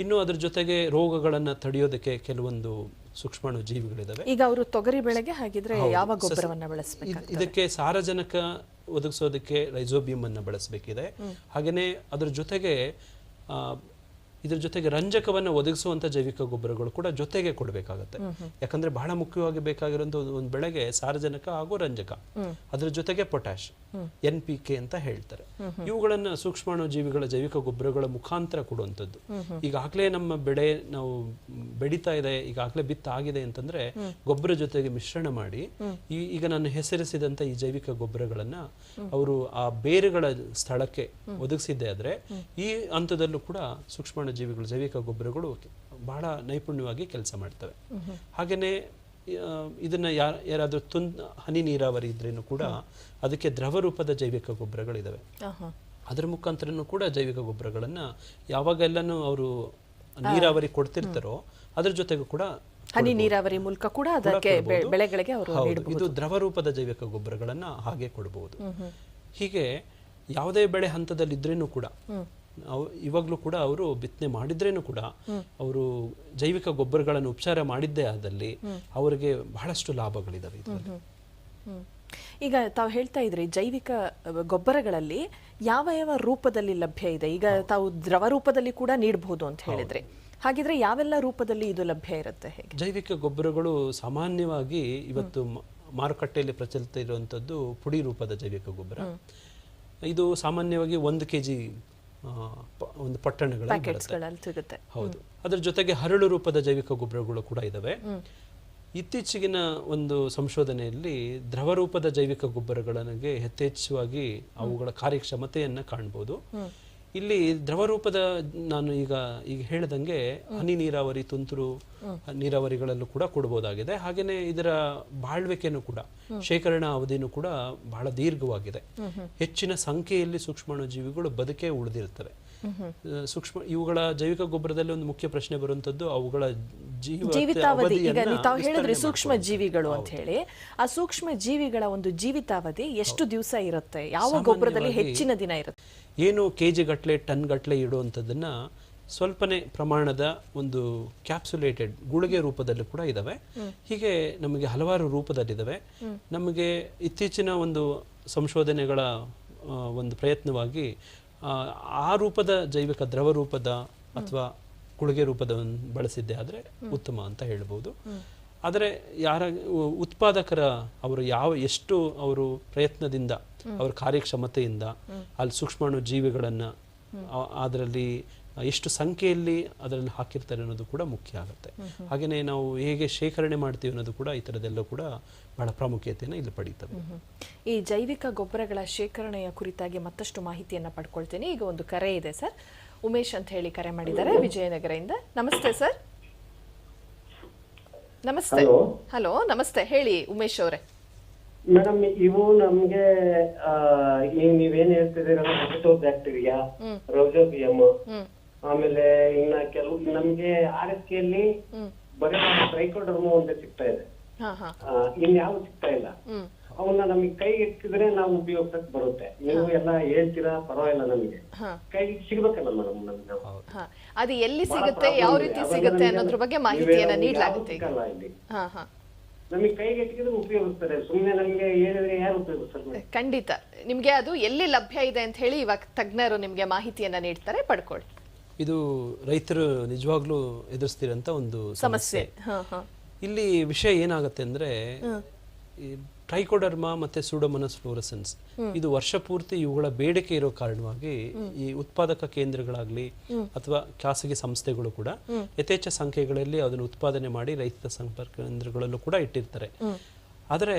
ಇನ್ನು ಅದ್ರ ಜೊತೆಗೆ ರೋಗಗಳನ್ನ ತಡೆಯೋದಕ್ಕೆ ಕೆಲವೊಂದು ಸೂಕ್ಷ್ಮಾಣು ಜೀವಿಗಳಿದಾವೆ. ಈಗ ಅವರು ತೊಗರಿ ಬೆಳೆಗೆ ಹಾಗಿದ್ರೆ ಯಾವ ಗೊಬ್ಬರವನ್ನು ಬಳಸಬೇಕು ಇದಕ್ಕೆ ಸಾರಜನಕ ಒದಗಿಸೋದಕ್ಕೆ ರೈಸೋಬಿಯಂ ಅನ್ನ ಬಳಸಬೇಕಿದೆ ಹಾಗೇನೆ ಅದ್ರ ಜೊತೆಗೆ ಇದರ ಇದ್ರ ಜೊತೆಗೆ ರಂಜಕವನ್ನ ಒದಗಿಸುವಂತ ಜೈವಿಕ ಗೊಬ್ಬರಗಳು ಕೂಡ ಜೊತೆಗೆ ಕೊಡಬೇಕಾಗತ್ತೆ. ಯಾಕಂದ್ರೆ ಬಹಳ ಮುಖ್ಯವಾಗಿ ಬೇಕಾಗಿರೋ ಒಂದು ಬೆಳೆಗೆ ಸಾರಜನಕ ಹಾಗೂ ರಂಜಕ. ಅದ್ರ ಜೊತೆಗೆ ಪೊಟ್ಯಾಶ್ ಎನ್ ಪಿ ಕೆ ಅಂತ ಹೇಳ್ತಾರೆ. ಇವುಗಳನ್ನ ಸೂಕ್ಷ್ಮಾಣು ಜೀವಿಗಳ ಜೈವಿಕ ಗೊಬ್ಬರಗಳ ಮುಖಾಂತರ ಕೊಡುವಂಥದ್ದು. ಈಗಾಗಲೇ ನಮ್ಮ ಬೆಳೆ ನಾವು ಬೆಳೀತಾ ಇದೆ ಈಗಾಗಲೇ ಬಿತ್ತ ಆಗಿದೆ ಅಂತಂದ್ರೆ ಗೊಬ್ಬರ ಜೊತೆಗೆ ಮಿಶ್ರಣ ಮಾಡಿ ಈ ಈಗ ನಾನು ಹೆಸರಿಸಿದಂತ ಈ ಜೈವಿಕ ಗೊಬ್ಬರಗಳನ್ನ ಅವರು ಆ ಬೇರುಗಳ ಸ್ಥಳಕ್ಕೆ ಒದಗಿಸಿದ್ದೆ ಆದ್ರೆ ಈ ಹಂತದಲ್ಲೂ ಕೂಡ ಸೂಕ್ಷ್ಮಾಣು ಜೀವಿಗಳು ಜೈವಿಕ ಗೊಬ್ಬರಗಳು ಬಹಳ ನೈಪುಣ್ಯವಾಗಿ ಕೆಲಸ ಮಾಡ್ತವೆ. ಹಾಗೇನೆ ಆ, ಇದನ್ನ ಯಾರ ಯಾರಾದರೂ ತುನ್ ಹನಿ ನೀರಾವರಿ ಇದ್ರೇನು ಕೂಡ ಅದಕ್ಕೆ ದ್ರವ ರೂಪದ ಜೈವಿಕ ಗೊಬ್ಬರಗಳಿದ್ದಾವೆ. ಅದರ ಮುಖಾಂತರನೂ ಕೂಡ ಜೈವಿಕ ಗೊಬ್ಬರಗಳನ್ನು ಯಾವಾಗೆಲ್ಲನೂ ಅವರು ನೀರಾವರಿ ಕೊಡ್ತಿರ್ತಾರೋ ಅದ್ರ ಜೊತೆಗೂ ಕೂಡ ಹನಿ ನೀರಾವರಿ ಮೂಲಕ ಕೂಡ ಅದಕ್ಕೆ ಬೆಳೆಗಳಿಗೆ ಅವರು ಇದು ದ್ರವ ರೂಪದ ಜೈವಿಕ ಗೊಬ್ಬರಗಳನ್ನು ಹಾಗೆ ಕೊಡಬಹುದು ಹೀಗೆ ಯಾವುದೇ ಬೆಳೆ ಹಂತದಲ್ಲಿ ಇದ್ರೇನು ಕೂಡ ಇವಾಗ್ಲೂ ಕೂಡ ಅವರು ಬಿತ್ತನೆ ಮಾಡಿದ್ರೇನು ಕೂಡ ಅವರು ಜೈವಿಕ ಗೊಬ್ಬರಗಳನ್ನು ಉಪಚಾರ ಮಾಡಿದ್ದೇ ಆದಲ್ಲಿ ಅವರಿಗೆ ಬಹಳಷ್ಟು ಲಾಭಗಳಿದಾವೆ. ಈಗ ತಾವು ಹೇಳ್ತಾ ಇದ್ರಿ ಜೈವಿಕ ಗೊಬ್ಬರಗಳಲ್ಲಿ ಯಾವ ಯಾವ ರೂಪದಲ್ಲಿ ಲಭ್ಯ ಇದೆ? ಈಗ ತಾವು ದ್ರವ ರೂಪದಲ್ಲಿ ಕೂಡ ನೀಡಬಹುದು ಅಂತ ಹೇಳಿದ್ರೆ. ಹಾಗಿದ್ರೆ ಯಾವೆಲ್ಲ ರೂಪದಲ್ಲಿ ಇದು ಲಭ್ಯ ಇರುತ್ತೆ ಹೇಗೆ? ಜೈವಿಕ ಗೊಬ್ಬರಗಳು ಸಾಮಾನ್ಯವಾಗಿ ಇವತ್ತು ಮಾರುಕಟ್ಟೆಯಲ್ಲಿ ಪ್ರಚಲಿತ ಇರುವಂಥದ್ದು ಪುಡಿ ರೂಪದ ಜೈವಿಕ ಗೊಬ್ಬರ. ಇದು ಸಾಮಾನ್ಯವಾಗಿ ಒಂದು ಕೆ ಜಿ ಒಂದು ಪಟ್ಟಣಗಳಲ್ಲಿ ಸಿಗುತ್ತೆ. ಹೌದು. ಅದರ ಜೊತೆಗೆ ಹರಳು ರೂಪದ ಜೈವಿಕ ಗೊಬ್ಬರಗಳು ಕೂಡ ಇದಾವೆ. ಇತ್ತೀಚೆಗಿನ ಒಂದು ಸಂಶೋಧನೆಯಲ್ಲಿ ದ್ರವ ರೂಪದ ಜೈವಿಕ ಗೊಬ್ಬರಗಳಿಗೆ ಯಥೇಚ್ಛವಾಗಿ ಅವುಗಳ ಕಾರ್ಯಕ್ಷಮತೆಯನ್ನ ಕಾಣ್ಬೋದು. ಇಲ್ಲಿ ದ್ರವ ರೂಪದ ನಾನು ಈಗ ಈಗ ಹೇಳ್ದಂಗೆ ಹನಿ ನೀರಾವರಿ ತುಂತುರು ನೀರಾವರಿಗಳಲ್ಲೂ ಕೂಡ ಕೊಡಬಹುದಾಗಿದೆ. ಹಾಗೇನೆ ಇದರ ಬಾಳ್ವಿಕೆನೂ ಕೂಡ ಶೇಖರಣಾ ಅವಧಿನೂ ಕೂಡ ಬಹಳ ದೀರ್ಘವಾಗಿದೆ. ಹೆಚ್ಚಿನ ಸಂಖ್ಯೆಯಲ್ಲಿ ಸೂಕ್ಷ್ಮಾಣು ಜೀವಿಗಳು ಬದುಕೇ ಉಳಿದಿರ್ತವೆ ಆ, ಸೂಕ್ಷ್ಮ ಇವುಗಳ ಜೈವಿಕ ಗೊಬ್ಬರದಲ್ಲಿ ಒಂದು ಮುಖ್ಯ ಪ್ರಶ್ನೆ ಬರುವಂತದ್ದು ಅವುಗಳ ಜೀವಿತಾವಧಿ ಈಗ ನೀವು ತಾವು ಹೇಳಿದ್ರೆ ಸೂಕ್ಷ್ಮ ಜೀವಿಗಳು ಅಂತ ಹೇಳಿ. ಆ ಸೂಕ್ಷ್ಮ ಜೀವಿಗಳ ಒಂದು ಜೀವಿತಾವಧಿ ಎಷ್ಟು ದಿವಸ ಇರುತ್ತೆ? ಯಾವ ಗೊಬ್ಬರದಲ್ಲಿ ಹೆಚ್ಚಿನ ದಿನ ಇರುತ್ತೆ? ಏನು ಕೆ ಜಿ ಗಟ್ಟಲೆ ಟನ್ ಗಟ್ಟಲೆ ಇಡುವಂಥದ್ದನ್ನು ಸ್ವಲ್ಪನೇ ಪ್ರಮಾಣದ ಒಂದು ಕ್ಯಾಪ್ಸುಲೇಟೆಡ್ ಗುಳಿಗೆ ರೂಪದಲ್ಲಿ ಕೂಡ ಇದಾವೆ. ಹೀಗೆ ನಮಗೆ ಹಲವಾರು ರೂಪದಲ್ಲಿದ್ದಾವೆ ನಮಗೆ ಇತ್ತೀಚಿನ ಒಂದು ಸಂಶೋಧನೆಗಳ ಒಂದು ಪ್ರಯತ್ನವಾಗಿ ಆ, ರೂಪದ ಜೈವಿಕ ದ್ರವ ರೂಪದ ಅಥವಾ ಕುಳಿಗೆ ರೂಪದವನ್ನು ಬಳಸಿದ್ದೆ ಆದರೆ ಉತ್ತಮ ಅಂತ ಹೇಳ್ಬೋದು. ಆದರೆ ಯಾರ ಉತ್ಪಾದಕರ ಅವರು ಯಾವ ಎಷ್ಟು ಅವರು ಪ್ರಯತ್ನದಿಂದ ಅವರ ಕಾರ್ಯಕ್ಷಮತೆಯಿಂದ ಅಲ್ಲಿ ಸೂಕ್ಷ್ಮಾಣು ಜೀವಿಗಳನ್ನು ಅದರಲ್ಲಿ ಎಷ್ಟು ಸಂಖ್ಯೆಯಲ್ಲಿ ಅದರಲ್ಲಿ ಹಾಕಿರ್ತಾರೆ ಅನ್ನೋದು ಕೂಡ ಮುಖ್ಯ ಆಗುತ್ತೆ. ಹಾಗೆಯೇ ನಾವು ಹೇಗೆ ಶೇಖರಣೆ ಮಾಡ್ತೀವಿ ಅನ್ನೋದು ಕೂಡ ಈ ಥರದ್ದೆಲ್ಲ ಕೂಡ ಬಹಳ ಪ್ರಾಮುಖ್ಯತೆಯನ್ನು ಇಲ್ಲಿ ಪಡೀತವೆ. ಈ ಜೈವಿಕ ಗೊಬ್ಬರಗಳ ಶೇಖರಣೆಯ ಕುರಿತಾಗಿ ಮತ್ತಷ್ಟು ಮಾಹಿತಿಯನ್ನು ಪಡ್ಕೊಳ್ತೇನೆ. ಈಗ ಒಂದು ಕರೆ ಇದೆ ಸರ್. ಉಮೇಶ್ ಅಂತ ಹೇಳಿ ಕರೆ ಮಾಡಿದ್ದಾರೆ ವಿಜಯನಗರದಿಂದ. ನಮಸ್ತೆ ಸರ್. ನಮಸ್ತೆ. ಹಲೋ. ನಮಸ್ತೆ. ಹೇಳಿ ಉಮೇಶ್ ಅವರೇ. ಮೇಡಮ್ ಇವು ನಮ್ಗೆ ನೀವೇನ್ ಹೇಳ್ತಿದ್ದೀರಾ ಬ್ಯಾಕ್ಟೀರಿಯಾ ರೌಜೋಬಿಯಮ್ ಆಮೇಲೆ ಇನ್ನ ಕೆಲವು ನಮ್ಗೆ ಆರ್ ಎಸ್ ಯಲ್ಲಿ ಬರೀ ಟ್ರೈಕೋಡರ್ಮ ಒಂದೇ ಸಿಗ್ತಾ ಇದೆ. ಹಾ ಹಾ. ಆ, ಇನ್ಯಾವು ಸಿಗ್ತಾ ಇಲ್ಲ. ಅವನ್ನ ನಮಗೆ ಕೈಗೆ ಎತ್ತಿದ್ರೆ ನಾವು ಉಪಯೋಗಕ್ಕೆ ಬರುತ್ತೆ. ನೀವು ಎಲ್ಲ ಹೇಳ್ತೀರಾ? ಪರವಾಗಿಲ್ಲ ನಮಗೆ. ಕೈಗೆ ಸಿಗ್ಬೇಕಲ್ಲ ಮೇಡಮ್ ನಮ್ಗೆ ಹಾ. ಅದು ಎಲ್ಲಿ ಸಿಗುತ್ತೆ ಯಾವ ರೀತಿ ಸಿಗುತ್ತೆ ಅನ್ನೋದ್ರ ಬಗ್ಗೆ ಮಾಹಿತಿಯನ್ನ ನೀಡಲಾಗುತ್ತೆ. ಈಗ ಇಲ್ಲಿ. ಹಾ ಹಾ. ನಮಗೆ ಕೈಗೆ ಉಪಯೋಗಿಸ್ತಾರೆ. ಸುಮ್ಮನೆ ನಮಗೆ ಹೇಳಿದ್ರೆ ಯಾರು ಉಪಯೋಗಿಸ್ತಾರೆ ಖಂಡಿತ. ನಿಮ್ಗೆ ಅದು ಎಲ್ಲಿ ಲಭ್ಯ ಇದೆ ಅಂತ ಹೇಳಿ ಇವಾಗ ತಜ್ಞರು ನಿಮ್ಗೆ ಮಾಹಿತಿಯನ್ನ ನೀಡ್ತಾರೆ. ಪಡ್ಕೊಳ್ಳಿ. ಇದು ರೈತರು ನಿಜವಾಗ್ಲೂ ಎದುರಿಸ್ತಿರಂತ ಒಂದು ಸಮಸ್ಯೆ. ಇಲ್ಲಿ ವಿಷಯ ಏನಾಗುತ್ತೆ ಅಂದ್ರೆ ಟ್ರೈಕೋಡರ್ಮಾ ಮತ್ತೆ ಸೂಡೋಮನಸ್ ಫ್ಲೋರಸೆನ್ಸ್. ಇದು ವರ್ಷ ಪೂರ್ತಿ ಇವುಗಳ ಬೇಡಿಕೆ ಇರೋ ಕಾರಣವಾಗಿ ಈ ಉತ್ಪಾದಕ ಕೇಂದ್ರಗಳಾಗ್ಲಿ ಅಥವಾ ಖಾಸಗಿ ಸಂಸ್ಥೆಗಳು ಕೂಡ ಯಥೇಚ್ಛ ಸಂಖ್ಯೆಗಳಲ್ಲಿ ಅದನ್ನು ಉತ್ಪಾದನೆ ಮಾಡಿ ರೈತ ಸಂಪರ್ಕ ಕೇಂದ್ರಗಳಲ್ಲೂ ಕೂಡ ಇಟ್ಟಿರ್ತಾರೆ. ಆದರೆ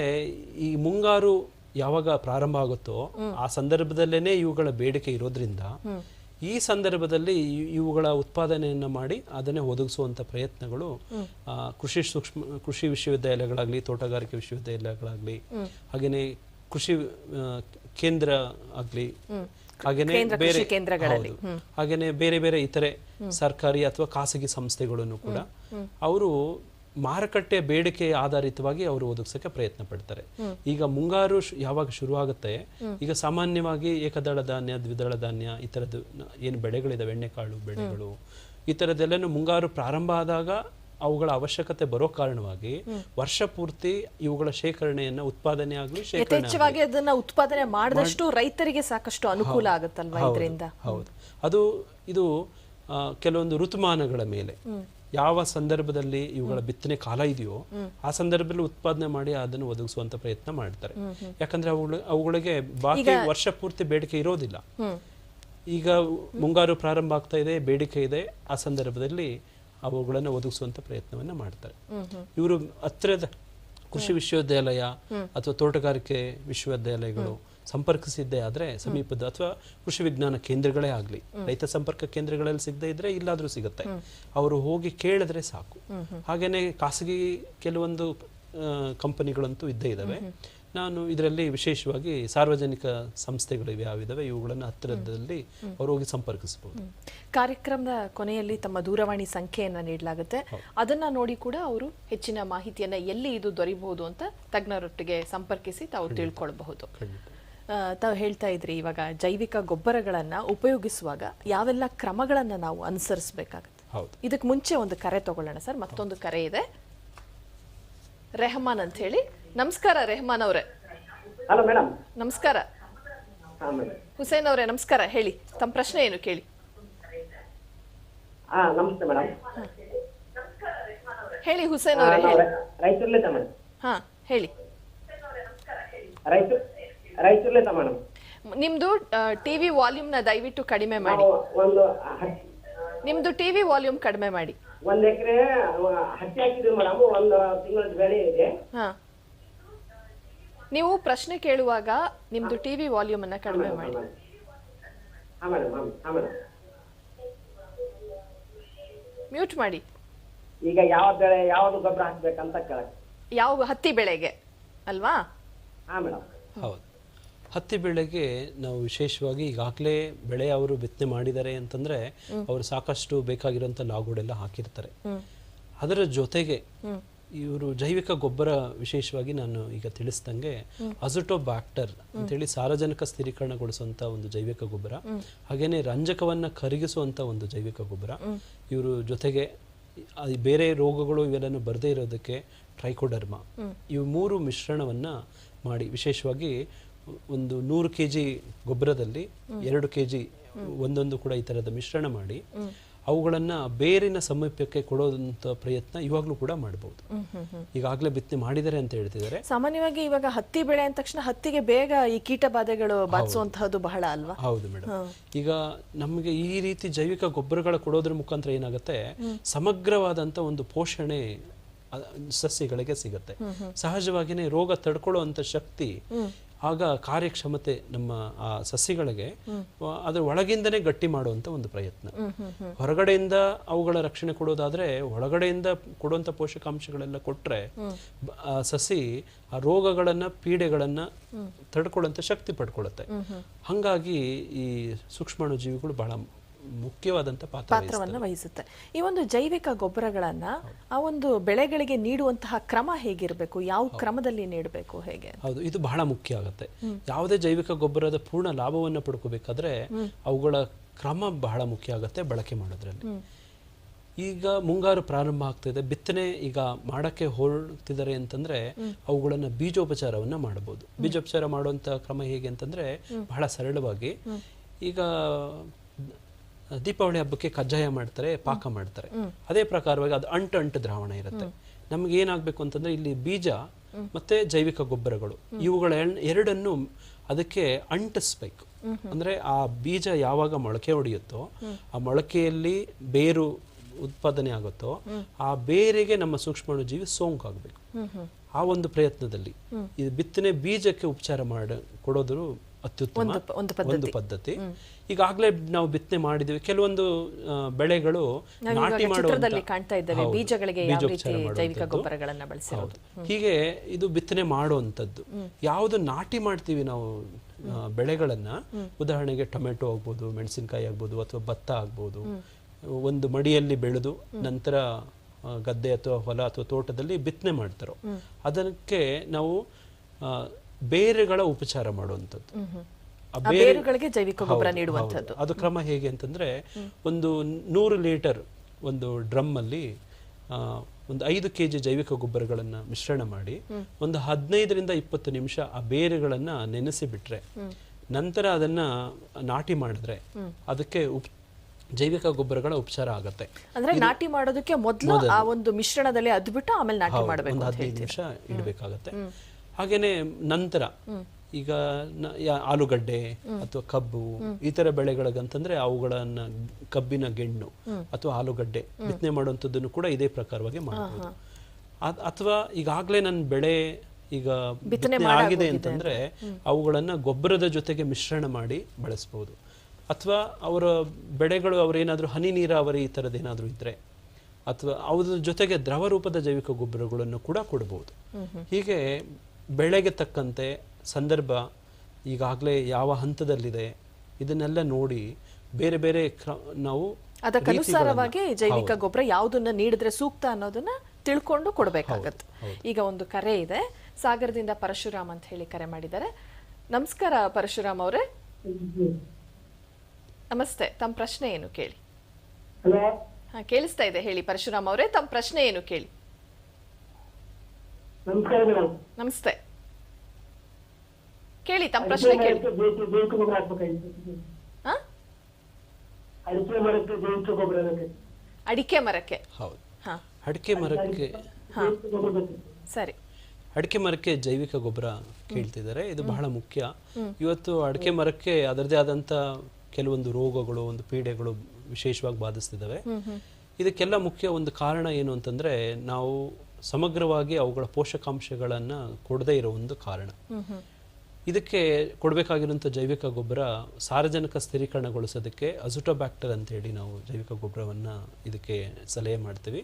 ಈ ಮುಂಗಾರು ಯಾವಾಗ ಪ್ರಾರಂಭ ಆಗುತ್ತೋ ಆ ಸಂದರ್ಭದಲ್ಲೇನೆ ಇವುಗಳ ಬೇಡಿಕೆ ಇರೋದ್ರಿಂದ ಈ ಸಂದರ್ಭದಲ್ಲಿ ಇವುಗಳ ಉತ್ಪಾದನೆಯನ್ನ ಮಾಡಿ ಅದನ್ನೇ ಒದಗಿಸುವಂಥ ಪ್ರಯತ್ನಗಳು ಕೃಷಿ ಸೂಕ್ಷ್ಮ ಕೃಷಿ ವಿಶ್ವವಿದ್ಯಾಲಯಗಳಾಗ್ಲಿ ತೋಟಗಾರಿಕೆ ವಿಶ್ವವಿದ್ಯಾಲಯಗಳಾಗ್ಲಿ ಹಾಗೆಯೇ ಕೃಷಿ ಕೇಂದ್ರ ಆಗಲಿ ಹಾಗೇನೆ ಬೇರೆ ಕೇಂದ್ರಗಳಲ್ಲಿ. ಹಾಗೇನೆ ಬೇರೆ ಬೇರೆ ಇತರೆ ಸರ್ಕಾರಿ ಅಥವಾ ಖಾಸಗಿ ಸಂಸ್ಥೆಗಳನ್ನು ಕೂಡ ಅವರು ಮಾರುಕಟ್ಟೆ ಬೇಡಿಕೆ ಆಧಾರಿತವಾಗಿ ಅವರು ಒದಗಿಸಕ್ಕೆ ಪ್ರಯತ್ನ ಪಡ್ತಾರೆ. ಈಗ ಮುಂಗಾರು ಯಾವಾಗ ಶುರು ಆಗುತ್ತೆ ಈಗ ಸಾಮಾನ್ಯವಾಗಿ ಏಕದಳ ಧಾನ್ಯ ದ್ವಿದಳ ಧಾನ್ಯ ಈ ಥರದ್ದು ಏನು ಬೆಳೆಗಳಿದಾವೆ? ಎಣ್ಣೆಕಾಳು ಬೆಳೆಗಳು ಈ ಥರದ್ದೆಲ್ಲನೂ ಮುಂಗಾರು ಪ್ರಾರಂಭ ಆದಾಗ ಅವುಗಳ ಅವಶ್ಯಕತೆ ಬರೋ ಕಾರಣವಾಗಿ ವರ್ಷ ಪೂರ್ತಿ ಇವುಗಳ ಶೇಖರಣೆಯನ್ನ ಉತ್ಪಾದನೆ ಆಗಲಿ ಶೇಖರಣೆ ಯಥೇಚ್ಛವಾಗಿ ಅದನ್ನ ಉತ್ಪಾದನೆ ಮಾಡಿದಷ್ಟು ರೈತರಿಗೆ ಸಾಕಷ್ಟು ಅನುಕೂಲ ಆಗುತ್ತಲ್ವಾ ಇದರಿಂದ? ಹೌದು. ಅದು ಇದು ಕೆಲವೊಂದು ಋತುಮಾನಗಳ ಮೇಲೆ. ಯಾವ ಸಂದರ್ಭದಲ್ಲಿ ಇವುಗಳ ಬಿತ್ತನೆ ಕಾಲ ಇದೆಯೋ ಆ ಸಂದರ್ಭದಲ್ಲಿ ಉತ್ಪಾದನೆ ಮಾಡಿ ಅದನ್ನು ಒದಗಿಸುವಂತ ಪ್ರಯತ್ನ ಮಾಡ್ತಾರೆ. ಯಾಕಂದ್ರೆ ಅವುಗಳು ಅವುಗಳಿಗೆ ಬಾಕಿ ವರ್ಷ ಪೂರ್ತಿ ಬೇಡಿಕೆ ಇರೋದಿಲ್ಲ. ಈಗ ಮುಂಗಾರು ಪ್ರಾರಂಭ ಆಗ್ತಾ ಇದೆ ಬೇಡಿಕೆ ಇದೆ ಆ ಸಂದರ್ಭದಲ್ಲಿ ಅವುಗಳನ್ನು ಒದಗಿಸುವಂತ ಪ್ರಯತ್ನವನ್ನ ಮಾಡ್ತಾರೆ. ಇವರು ಹತ್ತಿರದ ಕೃಷಿ ವಿಶ್ವವಿದ್ಯಾಲಯ ಅಥವಾ ತೋಟಗಾರಿಕೆ ವಿಶ್ವವಿದ್ಯಾಲಯಗಳು ಸಂಪರ್ಕಿಸಿದ್ದೇ ಆದರೆ ಸಮೀಪದ ಅಥವಾ ಕೃಷಿ ವಿಜ್ಞಾನ ಕೇಂದ್ರಗಳೇ ಆಗಲಿ ರೈತ ಸಂಪರ್ಕ ಕೇಂದ್ರಗಳಲ್ಲಿ ಸಿಗದೇ ಇದ್ರೆ ಇಲ್ಲಾದರೂ ಸಿಗುತ್ತೆ. ಅವರು ಹೋಗಿ ಕೇಳಿದ್ರೆ ಸಾಕು. ಹಾಗೆಯೇ ಖಾಸಗಿ ಕೆಲವೊಂದು ಕಂಪನಿಗಳಂತೂ ಇದ್ದೇ ಇದ್ದಾವೆ ನಾನು ಇದರಲ್ಲಿ ವಿಶೇಷವಾಗಿ ಸಾರ್ವಜನಿಕ ಸಂಸ್ಥೆಗಳು ಯಾವಿದಾವೆ. ಇವುಗಳನ್ನು ಹತ್ತಿರದಲ್ಲಿ ಅವರು ಹೋಗಿ ಸಂಪರ್ಕಿಸಬಹುದು ಕಾರ್ಯಕ್ರಮದ ಕೊನೆಯಲ್ಲಿ ತಮ್ಮ ದೂರವಾಣಿ ಸಂಖ್ಯೆಯನ್ನು ನೀಡಲಾಗುತ್ತೆ. ಅದನ್ನ ನೋಡಿ ಕೂಡ ಅವರು ಹೆಚ್ಚಿನ ಮಾಹಿತಿಯನ್ನ ಎಲ್ಲಿ ಇದು ದೊರೆಯಬಹುದು ಅಂತ ತಜ್ಞರೊಟ್ಟಿಗೆ ಸಂಪರ್ಕಿಸಿ ತಾವು ತಿಳ್ಕೊಳ್ಬಹುದು. ತಾವು ಹೇಳ್ತಾ ಇದ್ರಿ ಇವಾಗ ಜೈವಿಕ ಗೊಬ್ಬರಗಳನ್ನ ಉಪಯೋಗಿಸುವಾಗ ಯಾವೆಲ್ಲ ಕ್ರಮಗಳನ್ನ ನಾವು ಅನುಸರಿಸಬೇಕಾಗುತ್ತೆ. ಹೌದು. ಇದಕ್ಕೆ ಮುಂಚೆ ಒಂದು ಕರೆ ತಗೊಳ್ಳೋಣ ಸರ್ ಮತ್ತೊಂದು ಕರೆ ಇದೆ. ರೆಹಮಾನ್ ಅಂತ ಹೇಳಿ. ನಮಸ್ಕಾರ ರೆಹಮಾನ್ ಅವರೇ. Hello madam. ನಮಸ್ಕಾರ. ಹುಸೇನ್ ಅವರೇ ನಮಸ್ಕಾರ ಹೇಳಿ. ತಮ್ಮ ಪ್ರಶ್ನೆ ಏನು ಕೇಳಿ. ನಮಸ್ತೆ ಮೇಡಮ್. ಹೇಳಿ ಹುಸೇನ್ ಅವರೇ ಹೇಳಿ. ಹಾ ಹೇಳಿ. ರಾಯಚೂರ್ ರಾಯಚೂರ್ಲಿಂದ ಮೇಡಮ್. ನಿಮ್ದು ಟಿವಿ ವಾಲ್ಯೂಮ್ನ ದಯವಿಟ್ಟು ಕಡಿಮೆ ಮಾಡಿ. ಒಂದು ನಿಮ್ದು ಟಿವಿ ವಾಲ್ಯೂಮ್ ಕಡಿಮೆ ಮಾಡಿ. ಒಂದ್ ಎಕರೆ ಹತ್ತಿ ಹಾಕಿದ್ವಿ ಮೇಡಮ್ ಒಂದು ತಿಂಗಳ ಬೆಳೆ ಇದೆ. ಹಾ. ನೀವು ಪ್ರಶ್ನೆ ಕೇಳುವಾಗ ನಿಮ್ದು ಟಿವಿ ವಾಲ್ಯೂಮ್ ಅನ್ನ ಕಡಿಮೆ ಮಾಡಿ. ಹಾ ಮೇಡಮ್ ಹಾ ಮೇಡಮ್. ಮ್ಯೂಟ್ ಮಾಡಿ. ಈಗ ಯಾವ ಬೆಳೆ ಯಾವ್ದು ಗೊಬ್ಬರ ಹಾಕ್ಬೇಕಂತ ಕೇಳಕ್ ಯಾವ ಹತ್ತಿ ಬೆಳೆಗೆ ಅಲ್ವಾ? ಹಾ ಮೇಡಮ್. ಹೌದು. ಹತ್ತಿ ಬೆಳೆಗೆ ನಾವು ವಿಶೇಷವಾಗಿ ಈಗಾಗಲೇ ಬೆಳೆ ಅವರು ಬಿತ್ತನೆ ಮಾಡಿದ್ದಾರೆ ಅಂತಂದ್ರೆ ಅವರು ಸಾಕಷ್ಟು ಬೇಕಾಗಿರುವಂತ ಲಾಗೋಡೆಲ್ಲ ಹಾಕಿರ್ತಾರೆ. ಅದರ ಜೊತೆಗೆ ಇವರು ಜೈವಿಕ ಗೊಬ್ಬರ ವಿಶೇಷವಾಗಿ ನಾನು ಈಗ ತಿಳಿಸ್ದಂಗೆ ಅಂತ ಹೇಳಿ ಸಾರಜನಕ ಸ್ಥಿರೀಕರಣಗೊಳಿಸುವಂತ ಒಂದು ಜೈವಿಕ ಗೊಬ್ಬರ ಹಾಗೇನೆ ರಂಜಕವನ್ನ ಕರಗಿಸುವಂತ ಒಂದು ಜೈವಿಕ ಗೊಬ್ಬರ ಇವರು ಜೊತೆಗೆ ಬೇರೆ ರೋಗಗಳು ಇವೆಲ್ಲನೂ ಬರದೇ ಇರೋದಕ್ಕೆ ಟ್ರೈಕೋಡರ್ಮಾ ಇವು ಮೂರು ಮಿಶ್ರಣವನ್ನ ಮಾಡಿ ವಿಶೇಷವಾಗಿ ಒಂದು ನೂರು ಕೆ ಜಿ ಗೊಬ್ಬರದಲ್ಲಿ ಎರಡು ಕೆ ಜಿ ಒಂದೊಂದು ಕೂಡ ಈ ಥರದ ಮಿಶ್ರಣ ಮಾಡಿ ಅವುಗಳನ್ನ ಬೇರಿನ ಸಮೀಪಕ್ಕೆ ಕೊಡೋದಂತ ಪ್ರಯತ್ನ ಇವಾಗಲೂ ಕೂಡ ಮಾಡಬಹುದು ಈಗಾಗಲೇ ಬಿತ್ತನೆ ಮಾಡಿದ್ದಾರೆ ಅಂತ ಹೇಳ್ತಿದ್ದಾರೆ. ಸಾಮಾನ್ಯವಾಗಿ ಇವಾಗ ಹತ್ತಿ ಬೆಳೆ ಅಂದ ತಕ್ಷಣ ಹತ್ತಿಗೆ ಬೇಗ ಈ ಕೀಟ ಬಾಧೆಗಳು ಬಾಧಿಸುವಂತಹದ್ದು ಬಹಳ ಅಲ್ವಾ? ಹೌದು ಮೇಡಮ್ ಈಗ ನಮಗೆ ಈ ರೀತಿ ಜೈವಿಕ ಗೊಬ್ಬರಗಳ ಕೊಡೋದ್ರ ಮುಖಾಂತರ ಏನಾಗುತ್ತೆ? ಸಮಗ್ರವಾದಂತ ಒಂದು ಪೋಷಣೆ ಸಸ್ಯಗಳಿಗೆ ಸಿಗುತ್ತೆ. ಸಹಜವಾಗಿನೇ ರೋಗ ತಡ್ಕೊಳ್ಳುವಂತ ಶಕ್ತಿ ಆಗ ಕಾರ್ಯಕ್ಷಮತೆ ನಮ್ಮ ಆ ಸಸ್ಯಗಳಿಗೆ ಅದರ ಒಳಗಿಂದನೇ ಗಟ್ಟಿ ಮಾಡುವಂತ ಒಂದು ಪ್ರಯತ್ನ. ಹೊರಗಡೆಯಿಂದ ಅವುಗಳ ರಕ್ಷಣೆ ಕೊಡೋದಾದ್ರೆ ಒಳಗಡೆಯಿಂದ ಕೊಡುವಂತ ಪೋಷಕಾಂಶಗಳೆಲ್ಲ ಕೊಟ್ರೆ ಆ ಸಸಿ ಆ ರೋಗಗಳನ್ನ ಪೀಡೆಗಳನ್ನ ತಡ್ಕೊಳ್ಳಂತ ಶಕ್ತಿ ಪಡ್ಕೊಳತ್ತೆ. ಹಂಗಾಗಿ ಈ ಸೂಕ್ಷ್ಮಾಣು ಜೀವಿಗಳು ಬಹಳ ಮುಖ್ಯವಾದಂತ ಪಾತ್ರ ಪಾತ್ರವನ್ನ ವಹಿಸುತ್ತೆ. ಈ ಒಂದು ಜೈವಿಕ ಗೊಬ್ಬರಗಳನ್ನ ಆ ಒಂದು ಬೆಳೆಗಳಿಗೆ ನೀಡುವಂತಹ ಕ್ರಮ ಹೇಗಿರಬೇಕು? ಯಾವ ಕ್ರಮದಲ್ಲಿ ನೀಡಬೇಕು ಹೇಗೆ? ಹೌದು ಇದು ಬಹಳ ಮುಖ್ಯ ಆಗುತ್ತೆ. ಯಾವುದೇ ಜೈವಿಕ ಗೊಬ್ಬರದ ಪೂರ್ಣ ಲಾಭವನ್ನು ಪಡ್ಕೋಬೇಕಾದ್ರೆ ಅವುಗಳ ಕ್ರಮ ಬಹಳ ಮುಖ್ಯ ಆಗುತ್ತೆ ಬಳಕೆ ಮಾಡೋದ್ರಲ್ಲಿ. ಈಗ ಮುಂಗಾರು ಪ್ರಾರಂಭ ಆಗ್ತಿದೆ ಬಿತ್ತನೆ ಈಗ ಮಾಡಕ್ಕೆ ಹೊರಡ್ತಿದ್ದಾರೆ ಅಂತಂದ್ರೆ ಅವುಗಳನ್ನ ಬೀಜೋಪಚಾರವನ್ನ ಮಾಡಬಹುದು. ಬೀಜೋಪಚಾರ ಮಾಡುವಂತ ಕ್ರಮ ಹೇಗೆ ಅಂತಂದ್ರೆ ಬಹಳ ಸರಳವಾಗಿ ಈಗ ದೀಪಾವಳಿ ಹಬ್ಬಕ್ಕೆ ಕಜ್ಜಾಯ ಮಾಡ್ತಾರೆ ಪಾಕ ಮಾಡ್ತಾರೆ. ಅದೇ ಪ್ರಕಾರವಾಗಿ ಅದು ಅಂಟು ಅಂಟು ದ್ರಾವಣ ಇರುತ್ತೆ. ನಮ್ಗೆ ಏನಾಗ್ಬೇಕು ಅಂತಂದ್ರೆ ಇಲ್ಲಿ ಬೀಜ ಮತ್ತೆ ಜೈವಿಕ ಗೊಬ್ಬರಗಳು ಇವುಗಳ ಎರಡನ್ನು ಅದಕ್ಕೆ ಅಂಟಿಸ್ಬೇಕು. ಅಂದ್ರೆ ಆ ಬೀಜ ಯಾವಾಗ ಮೊಳಕೆ ಹೊಡೆಯುತ್ತೋ ಆ ಮೊಳಕೆಯಲ್ಲಿ ಬೇರು ಉತ್ಪಾದನೆ ಆಗುತ್ತೋ ಆ ಬೇರಿಗೆ ನಮ್ಮ ಸೂಕ್ಷ್ಮಾಣುಜೀವಿ ಸೋಂಕಾಗಬೇಕು. ಆ ಒಂದು ಪ್ರಯತ್ನದಲ್ಲಿ ಇದು ಬಿತ್ತನೆ ಬೀಜಕ್ಕೆ ಉಪಚಾರ ಮಾಡ ಕೊಡೋದು ಅತ್ಯುತ್ತಮ ಒಂದು ಪದ್ಧತಿ. ಈಗಾಗಲೇ ನಾವು ಬಿತ್ತನೆ ಮಾಡಿದ್ವಿ. ಕೆಲವೊಂದು ಬೆಳೆಗಳು ನಾಟಿ ಮಾಡುವಲ್ಲಿ ಕಾಣ್ತಾ ಇದ್ದಾರೆ ಬೀಜಗಳಿಗೆ ಯಾವ ರೀತಿ ಜೈವಿಕ. ಗೊಬ್ಬರಗಳನ್ನ ಬಳಸಿರೋದು. ಹೀಗೆ ಇದು ಬಿತ್ತನೆ ಮಾಡುವಂತದ್ದು. ಯಾವುದು ನಾಟಿ ಮಾಡ್ತೀವಿ ನಾವು ಬೆಳೆಗಳನ್ನ. ಉದಾಹರಣೆಗೆ ಟೊಮೆಟೊ ಆಗ್ಬೋದು ಮೆಣಸಿನಕಾಯಿ ಆಗ್ಬೋದು ಅಥವಾ ಭತ್ತ ಆಗ್ಬೋದು. ಒಂದು ಮಡಿಯಲ್ಲಿ ಬೆಳೆದು ನಂತರ ಗದ್ದೆ ಅಥವಾ ಹೊಲ ಅಥವಾ ತೋಟದಲ್ಲಿ ಬಿತ್ತನೆ ಮಾಡ್ತಾರೋ. ಅದಕ್ಕೆ ನಾವು ಬೇರುಗಳ ಉಪಚಾರ ಮಾಡುವಂಥದ್ದು. ಬೇರುಗಳಿಗೆ ಜೈವಿಕ ಗೊಬ್ಬರ ನೀಡುವಂಥದ್ದು. ಅದು ಕ್ರಮ ಹೇಗೆ ಅಂತಂದ್ರೆ ಒಂದು ನೂರು ಲೀಟರ್ ಒಂದು ಡ್ರಮ್ ಅಲ್ಲಿ ಒಂದು ಐದು ಕೆ ಜಿ ಜೈವಿಕ ಗೊಬ್ಬರಗಳನ್ನ ಮಿಶ್ರಣ ಮಾಡಿ ಒಂದು ಹದಿನೈದರಿಂದ ಇಪ್ಪತ್ತು ನಿಮಿಷ ಆ ಬೇರುಗಳನ್ನ ನೆನೆಸಿ ಬಿಟ್ರೆ ನಂತರ ಅದನ್ನ ನಾಟಿ ಮಾಡಿದ್ರೆ ಅದಕ್ಕೆ ಉಪ್ ಜೈವಿಕ ಗೊಬ್ಬರಗಳ ಉಪಚಾರ ಆಗುತ್ತೆ. ಅಂದ್ರೆ ನಾಟಿ ಮಾಡೋದಕ್ಕೆ ಮೊದಲು ಆ ಒಂದು ಮಿಶ್ರಣದಲ್ಲಿ ಅದ್ಬಿಟ್ಟು ಆಮೇಲೆ ನಾಟಿ ಮಾಡಬೇಕು ಒಂದು ಹದಿನೈದು ನಿಮಿಷ ಇಡಬೇಕಾಗತ್ತೆ. ಹಾಗೇನೆ ನಂತರ ಈಗ ಆಲೂಗಡ್ಡೆ ಅಥವಾ ಕಬ್ಬು ಈ ತರ ಬೆಳೆಗಳಿಗಂತಂದ್ರೆ ಅವುಗಳನ್ನ ಕಬ್ಬಿನ ಗೆಣ್ಣು ಅಥವಾ ಆಲೂಗಡ್ಡೆ ಬಿತ್ತನೆ ಮಾಡುವಂಥದ್ದನ್ನು ಕೂಡ ಇದೇ ಪ್ರಕಾರವಾಗಿ ಮಾಡಬಹುದು ಅಥವಾ ಈಗಾಗಲೇ ನನ್ನ ಬೆಳೆ ಈಗ ಬಿತ್ತನೆ ಆಗಿದೆ ಅಂತಂದ್ರೆ ಅವುಗಳನ್ನ ಗೊಬ್ಬರದ ಜೊತೆಗೆ ಮಿಶ್ರಣ ಮಾಡಿ ಬಳಸಬಹುದು ಅಥವಾ ಅವರ ಬೆಳೆಗಳು ಅವರೇನಾದ್ರೂ ಹನಿ ನೀರಾವರಿ ಈ ಏನಾದರೂ ಇದ್ರೆ ಅಥವಾ ಅದ್ರ ಜೊತೆಗೆ ದ್ರವ ರೂಪದ ಜೈವಿಕ ಗೊಬ್ಬರಗಳನ್ನು ಕೂಡ ಕೊಡಬಹುದು ಹೀಗೆ ಬೆಳೆಗೆ ತಕ್ಕಂತೆ ಸಂದರ್ಭ ಈಗಾಗಲೇ ಯಾವ ಹಂತದಲ್ಲಿದೆ ಇದನ್ನೆಲ್ಲ ನೋಡಿ ಬೇರೆ ಬೇರೆ ಕ್ರ- ನಾವು ಅದಕ್ಕನುಸಾರವಾಗಿ ಜೈವಿಕ. ಗೊಬ್ಬರ ಯಾವುದನ್ನ ನೀಡಿದ್ರೆ ಸೂಕ್ತ ಅನ್ನೋದನ್ನ ತಿಳ್ಕೊಂಡು ಕೊಡ್ಬೇಕಾಗತ್ತೆ. ಈಗ ಒಂದು ಕರೆ ಇದೆ ಸಾಗರದಿಂದ ಪರಶುರಾಮ್ ಅಂತ ಹೇಳಿ ಕರೆ ಮಾಡಿದ್ದಾರೆ. ನಮಸ್ಕಾರ ಪರಶುರಾಮ್ ಅವರೇ. ನಮಸ್ತೆ ತಮ್ಮ ಪ್ರಶ್ನೆ ಏನು ಕೇಳಿ? ಹಾ ಕೇಳಿಸ್ತಾ ಇದೆ ಹೇಳಿ ಪರಶುರಾಮ್ ಅವರೇ ತಮ್ಮ ಪ್ರಶ್ನೆ ಏನು ಕೇಳಿ? ನಮಸ್ಕಾರ. ಮೇಡಮ್ ನಮಸ್ತೆ. ಕೇಳಿ ತಮ್ಮ ಪ್ರಶ್ನೆ ಕೇಳಿ. ಅಡಿಕೆ ಮರಕ್ಕೆ ಜೈವಿಕ ಗೊಬ್ಬರ ಅಡಿಕೆ ಮರಕ್ಕೆ. ಹೌದು. ಹಾ. ಅಡಿಕೆ ಮರಕ್ಕೆ ಸರಿ. ಅಡಿಕೆ ಮರಕ್ಕೆ ಜೈವಿಕ ಗೊಬ್ಬರ ಕೇಳ್ತಿದ್ದಾರೆ. ಇದು ಬಹಳ ಮುಖ್ಯ. ಇವತ್ತು ಅಡಿಕೆ ಮರಕ್ಕೆ ಅದರದೇ ಆದಂತ ಕೆಲವೊಂದು ರೋಗಗಳು ಒಂದು ಪೀಡೆಗಳು ವಿಶೇಷವಾಗಿ ಬಾಧಿಸ್ತಿದ್ದಾವೆ. ಇದಕ್ಕೆಲ್ಲ ಮುಖ್ಯ ಒಂದು ಕಾರಣ ಏನು ಅಂತಂದ್ರೆ ನಾವು ಸಮಗ್ರವಾಗಿ ಅವುಗಳ ಪೋಷಕಾಂಶಗಳನ್ನು ಕೊಡದೇ ಇರೋ ಒಂದು ಕಾರಣ. ಇದಕ್ಕೆ ಕೊಡಬೇಕಾಗಿರುವಂಥ ಜೈವಿಕ ಗೊಬ್ಬರ ಸಾರಜನಕ ಸ್ಥಿರೀಕರಣಗೊಳಿಸೋದಕ್ಕೆ ಅಜುಟೋಬ್ಯಾಕ್ಟರ್ ಅಂತ ಹೇಳಿ ನಾವು ಜೈವಿಕ ಗೊಬ್ಬರವನ್ನು ಇದಕ್ಕೆ ಸಲಹೆ ಮಾಡ್ತೀವಿ.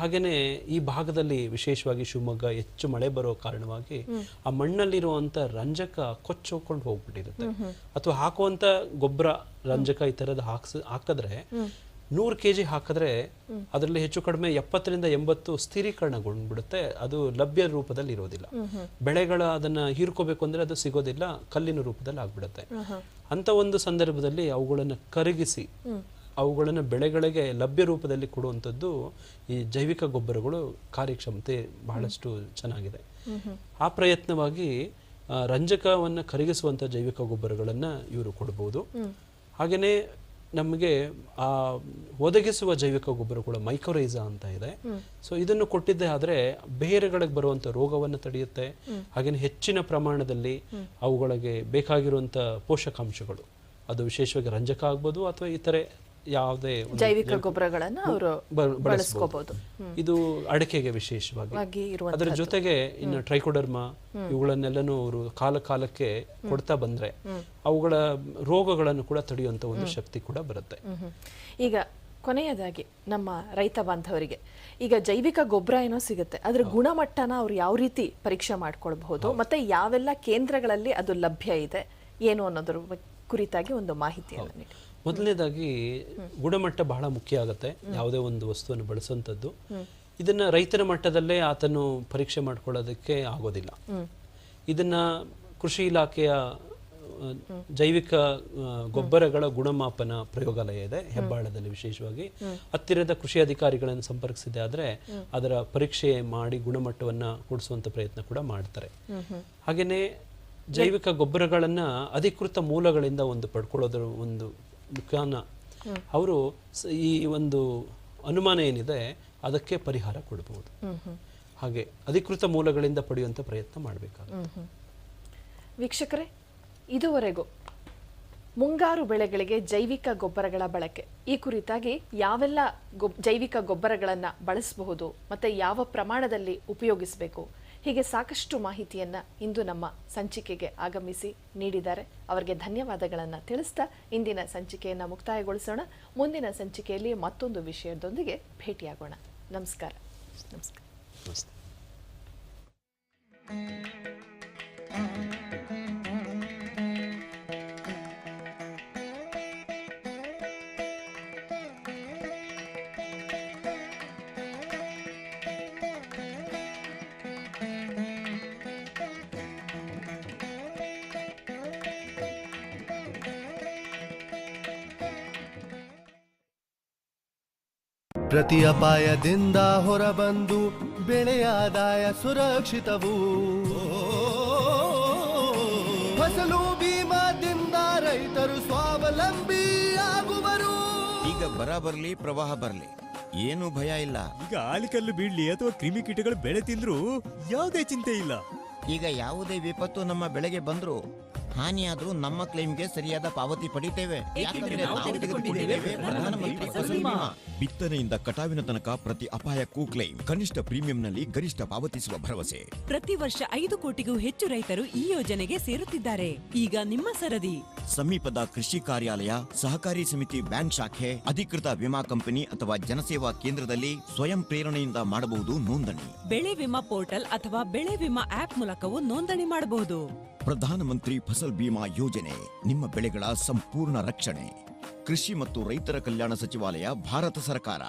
ಹಾಗೆಯೇ ಈ ಭಾಗದಲ್ಲಿ ವಿಶೇಷವಾಗಿ ಶಿವಮೊಗ್ಗ ಹೆಚ್ಚು ಮಳೆ ಬರೋ ಕಾರಣವಾಗಿ ಆ ಮಣ್ಣಲ್ಲಿರುವಂಥ ರಂಜಕ ಕೊಚ್ಚೋಕೊಂಡು ಹೋಗ್ಬಿಟ್ಟಿರುತ್ತೆ. ಅಥವಾ ಹಾಕುವಂಥ ಗೊಬ್ಬರ ರಂಜಕ ಈ ತರದ ಹಾಕ್ಸ ಹಾಕಿದ್ರೆ ನೂರು ಕೆ ಜಿ ಹಾಕಿದ್ರೆ ಅದರಲ್ಲಿ ಹೆಚ್ಚು ಕಡಿಮೆ ಎಪ್ಪತ್ತರಿಂದ ಎಂಬತ್ತು ಸ್ಥಿರೀಕರಣಗೊಂಡ್ಬಿಡುತ್ತೆ. ಅದು ಲಭ್ಯ ರೂಪದಲ್ಲಿ ಇರೋದಿಲ್ಲ. ಬೆಳೆಗಳ ಅದನ್ನ ಹೀರ್ಕೋಬೇಕು ಅಂದ್ರೆ ಅದು ಸಿಗೋದಿಲ್ಲ ಕಲ್ಲಿನ ರೂಪದಲ್ಲಿ ಆಗ್ಬಿಡುತ್ತೆ. ಅಂತ ಒಂದು ಸಂದರ್ಭದಲ್ಲಿ ಅವುಗಳನ್ನು ಕರಗಿಸಿ ಅವುಗಳನ್ನು ಬೆಳೆಗಳಿಗೆ ಲಭ್ಯ ರೂಪದಲ್ಲಿ ಕೊಡುವಂಥದ್ದು ಈ ಜೈವಿಕ ಗೊಬ್ಬರಗಳು ಕಾರ್ಯಕ್ಷಮತೆ ಬಹಳಷ್ಟು ಚೆನ್ನಾಗಿದೆ. ಆ ಪ್ರಯತ್ನವಾಗಿ ರಂಜಕವನ್ನು ಕರಗಿಸುವಂತ ಜೈವಿಕ ಗೊಬ್ಬರಗಳನ್ನ ಇವರು ಕೊಡ್ಬೋದು. ಹಾಗೇನೆ ನಮಗೆ ಆ ಒದಗಿಸುವ ಜೈವಿಕ ಗೊಬ್ಬರಗಳು ಕೂಡ ಮೈಕ್ರೋರೈಸಾ ಅಂತ ಇದೆ. ಸೊ ಇದನ್ನು ಕೊಟ್ಟಿದ್ದೆ ಆದ್ರೆ ಬೇರುಗಳಿಗೆ ಬರುವಂತ ರೋಗವನ್ನು ತಡೆಯುತ್ತೆ. ಹಾಗೇನೆ ಹೆಚ್ಚಿನ ಪ್ರಮಾಣದಲ್ಲಿ ಅವುಗಳಿಗೆ ಬೇಕಾಗಿರುವಂತ ಪೋಷಕಾಂಶಗಳು. ಅದು ವಿಶೇಷವಾಗಿ ರಂಜಕ ಆಗ್ಬೋದು ಅಥವಾ ಇತರೆ ಯಾವುದೇ ಜೈವಿಕ ಗೊಬ್ಬರಗಳನ್ನು ಅವರು ಬಳಸ್ಕೋಬಹುದು ಇದು ಅಡಕೆಗೆ ವಿಶೇಷವಾಗಿ. ವಾಗಿ ಅದರ ಜೊತೆಗೆ ಇನ್ನು ಟ್ರೈಕೋಡರ್ಮ ಇವುಗಳನ್ನೆಲ್ಲನೂ ಅವರು ಕಾಲ ಕಾಲಕ್ಕೆ ಕೊಡ್ತಾ ಬಂದ್ರೆ ಅವುಗಳ ರೋಗಗಳನ್ನು ಕೂಡ ತಡೆಯುವಂತ ಒಂದು ಶಕ್ತಿ ಕೂಡ ಬರುತ್ತೆ. ಈಗ ಕೊನೆಯದಾಗಿ ನಮ್ಮ ರೈತ ಬಾಂಧವರಿಗೆ ಈಗ ಜೈವಿಕ ಗೊಬ್ಬರ ಏನೋ ಸಿಗುತ್ತೆ ಅದ್ರ ಗುಣಮಟ್ಟನ ಅವ್ರು ಯಾವ ರೀತಿ ಪರೀಕ್ಷೆ ಮಾಡ್ಕೊಳ್ಬಹುದು ಮತ್ತೆ ಯಾವೆಲ್ಲ ಕೇಂದ್ರಗಳಲ್ಲಿ ಅದು ಲಭ್ಯ ಇದೆ ಏನು ಅನ್ನೋದ್ರ ಕುರಿತಾಗಿ ಒಂದು ಮಾಹಿತಿಯನ್ನು ನೀಡಿ. ಮೊದಲನೇದಾಗಿ ಗುಣಮಟ್ಟ ಬಹಳ ಮುಖ್ಯ ಆಗುತ್ತೆ. ಯಾವುದೇ ಒಂದು ವಸ್ತುವನ್ನು ಬಳಸುವಂಥದ್ದು. ಇದನ್ನ ರೈತರ ಮಟ್ಟದಲ್ಲೇ ಆತನು ಪರೀಕ್ಷೆ ಮಾಡ್ಕೊಳ್ಳೋದಕ್ಕೆ ಆಗೋದಿಲ್ಲ. ಇದನ್ನ ಕೃಷಿ ಇಲಾಖೆಯ ಜೈವಿಕ ಗೊಬ್ಬರಗಳ ಗುಣಮಾಪನ ಪ್ರಯೋಗಾಲಯ ಇದೆ ಹೆಬ್ಬಾಳದಲ್ಲಿ ವಿಶೇಷವಾಗಿ. ಹತ್ತಿರದ ಕೃಷಿ ಅಧಿಕಾರಿಗಳನ್ನು ಸಂಪರ್ಕಿಸಿದೆ ಆದರೆ ಅದರ ಪರೀಕ್ಷೆ ಮಾಡಿ ಗುಣಮಟ್ಟವನ್ನ ಕೊಡಿಸುವಂತ ಪ್ರಯತ್ನ ಕೂಡ ಮಾಡ್ತಾರೆ. ಹಾಗೇನೆ ಜೈವಿಕ ಗೊಬ್ಬರಗಳನ್ನ ಅಧಿಕೃತ ಮೂಲಗಳಿಂದ ಒಂದು ಪಡ್ಕೊಳ್ಳೋದ್ರ ಒಂದು ಮುಖಾನ ಅವರು ಈ ಒಂದು ಅನುಮಾನ ಏನಿದೆ ಅದಕ್ಕೆ ಪರಿಹಾರ ಕೊಡಬಹುದು ಹಾಗೆ ಅಧಿಕೃತ ಮೂಲಗಳಿಂದ ಪಡೆಯುವಂತ ಪ್ರಯತ್ನ ಮಾಡಬೇಕಾಗುತ್ತೆ. ವೀಕ್ಷಕರೇ ಇದುವರೆಗೂ ಮುಂಗಾರು ಬೆಳೆಗಳಿಗೆ ಜೈವಿಕ ಗೊಬ್ಬರಗಳ ಬಳಕೆ ಈ ಕುರಿತಾಗಿ ಯಾವೆಲ್ಲ ಜೈವಿಕ ಗೊಬ್ಬರಗಳನ್ನು ಬಳಸಬಹುದು ಮತ್ತೆ ಯಾವ ಪ್ರಮಾಣದಲ್ಲಿ ಉಪಯೋಗಿಸಬೇಕು ಹೀಗೆ ಸಾಕಷ್ಟು ಮಾಹಿತಿಯನ್ನ ಇಂದು ನಮ್ಮ ಸಂಚಿಕೆಗೆ ಆಗಮಿಸಿ ನೀಡಿದ್ದಾರೆ. ಅವರಿಗೆ ಧನ್ಯವಾದಗಳನ್ನು ತಿಳಿಸ್ತಾ ಇಂದಿನ ಸಂಚಿಕೆಯನ್ನ ಮುಕ್ತಾಯಗೊಳಿಸೋಣ. ಮುಂದಿನ ಸಂಚಿಕೆಯಲ್ಲಿ ಮತ್ತೊಂದು ವಿಷಯದೊಂದಿಗೆ ಭೇಟಿಯಾಗೋಣ. ನಮಸ್ಕಾರ. ನಮಸ್ಕಾರ. ಪ್ರತಿ ಅಪಾಯದಿಂದ ಹೊರಬಂದು ಬೆಳೆಯಾದಾಯ ಸುರಕ್ಷಿತವು. ಫಸಲು ಬೀಮಾದಿಂದ ರೈತರು ಸ್ವಾವಲಂಬಿ ಆಗುವರು. ಈಗ ಬರ ಬರಲಿ ಪ್ರವಾಹ ಬರಲಿ ಏನು ಭಯ ಇಲ್ಲ. ಈಗ ಆಲಿಕಲ್ಲು ಬೀಳ್ಲಿ ಅಥವಾ ಕ್ರಿಮಿಕೀಟಗಳು ಬೆಳೆ ತಿಂದ್ರು ಯಾವುದೇ ಚಿಂತೆ ಇಲ್ಲ. ಈಗ ಯಾವುದೇ ವಿಪತ್ತು ನಮ್ಮ ಬೆಳೆಗೆ ಬಂದ್ರು ಹಾನಿಯಾದ್ರೂ ನಮ್ಮ ಕ್ಲೈಮ್ಗೆ ಸರಿಯಾದ ಪಾವತಿ ಪಡಿತೇವೆ. ಯಾಕಂದ್ರೆ ನಾವು ತೆಗೆದುಕೊಂಡಿದ್ದೇವೆ. ಪ್ರಧಾನಮಂತ್ರಿ ಫಸಲ್ ಬಿಮಾ ಬಿತ್ತನೆಯಿಂದ ಕಟಾವಿನ ತನಕ ಪ್ರತಿ ಅಪಾಯಕ್ಕೂ ಕ್ಲೈಮ್. ಕನಿಷ್ಠ ಪ್ರೀಮಿಯಂನಲ್ಲಿ ಗರಿಷ್ಠ ಪಾವತಿಸುವ ಭರವಸೆ. ಪ್ರತಿ ವರ್ಷ ಐದು ಕೋಟಿಗೂ ಹೆಚ್ಚು ರೈತರು ಈ ಯೋಜನೆಗೆ ಸೇರುತ್ತಿದ್ದಾರೆ. ಈಗ ನಿಮ್ಮ ಸರದಿ. ಸಮೀಪದ ಕೃಷಿ ಕಾರ್ಯಾಲಯ ಸಹಕಾರಿ ಸಮಿತಿ ಬ್ಯಾಂಕ್ ಶಾಖೆ ಅಧಿಕೃತ ವಿಮಾ ಕಂಪನಿ ಅಥವಾ ಜನಸೇವಾ ಕೇಂದ್ರದಲ್ಲಿ ಸ್ವಯಂ ಪ್ರೇರಣೆಯಿಂದ ಮಾಡಬಹುದು ನೋಂದಣಿ. ಬೆಳೆ ವಿಮಾ ಪೋರ್ಟಲ್ ಅಥವಾ ಬೆಳೆ ವಿಮಾ ಆಪ್ ಮೂಲಕವೂ ನೋಂದಣಿ ಮಾಡಬಹುದು. ಪ್ರಧಾನಮಂತ್ರಿ ಫಸಲ್ ಬಿಮಾ ಯೋಜನೆ, ನಿಮ್ಮ ಬೆಳೆಗಳ ಸಂಪೂರ್ಣ ರಕ್ಷಣೆ. ಕೃಷಿ ಮತ್ತು ರೈತರ ಕಲ್ಯಾಣ ಸಚಿವಾಲಯ, ಭಾರತ ಸರ್ಕಾರ.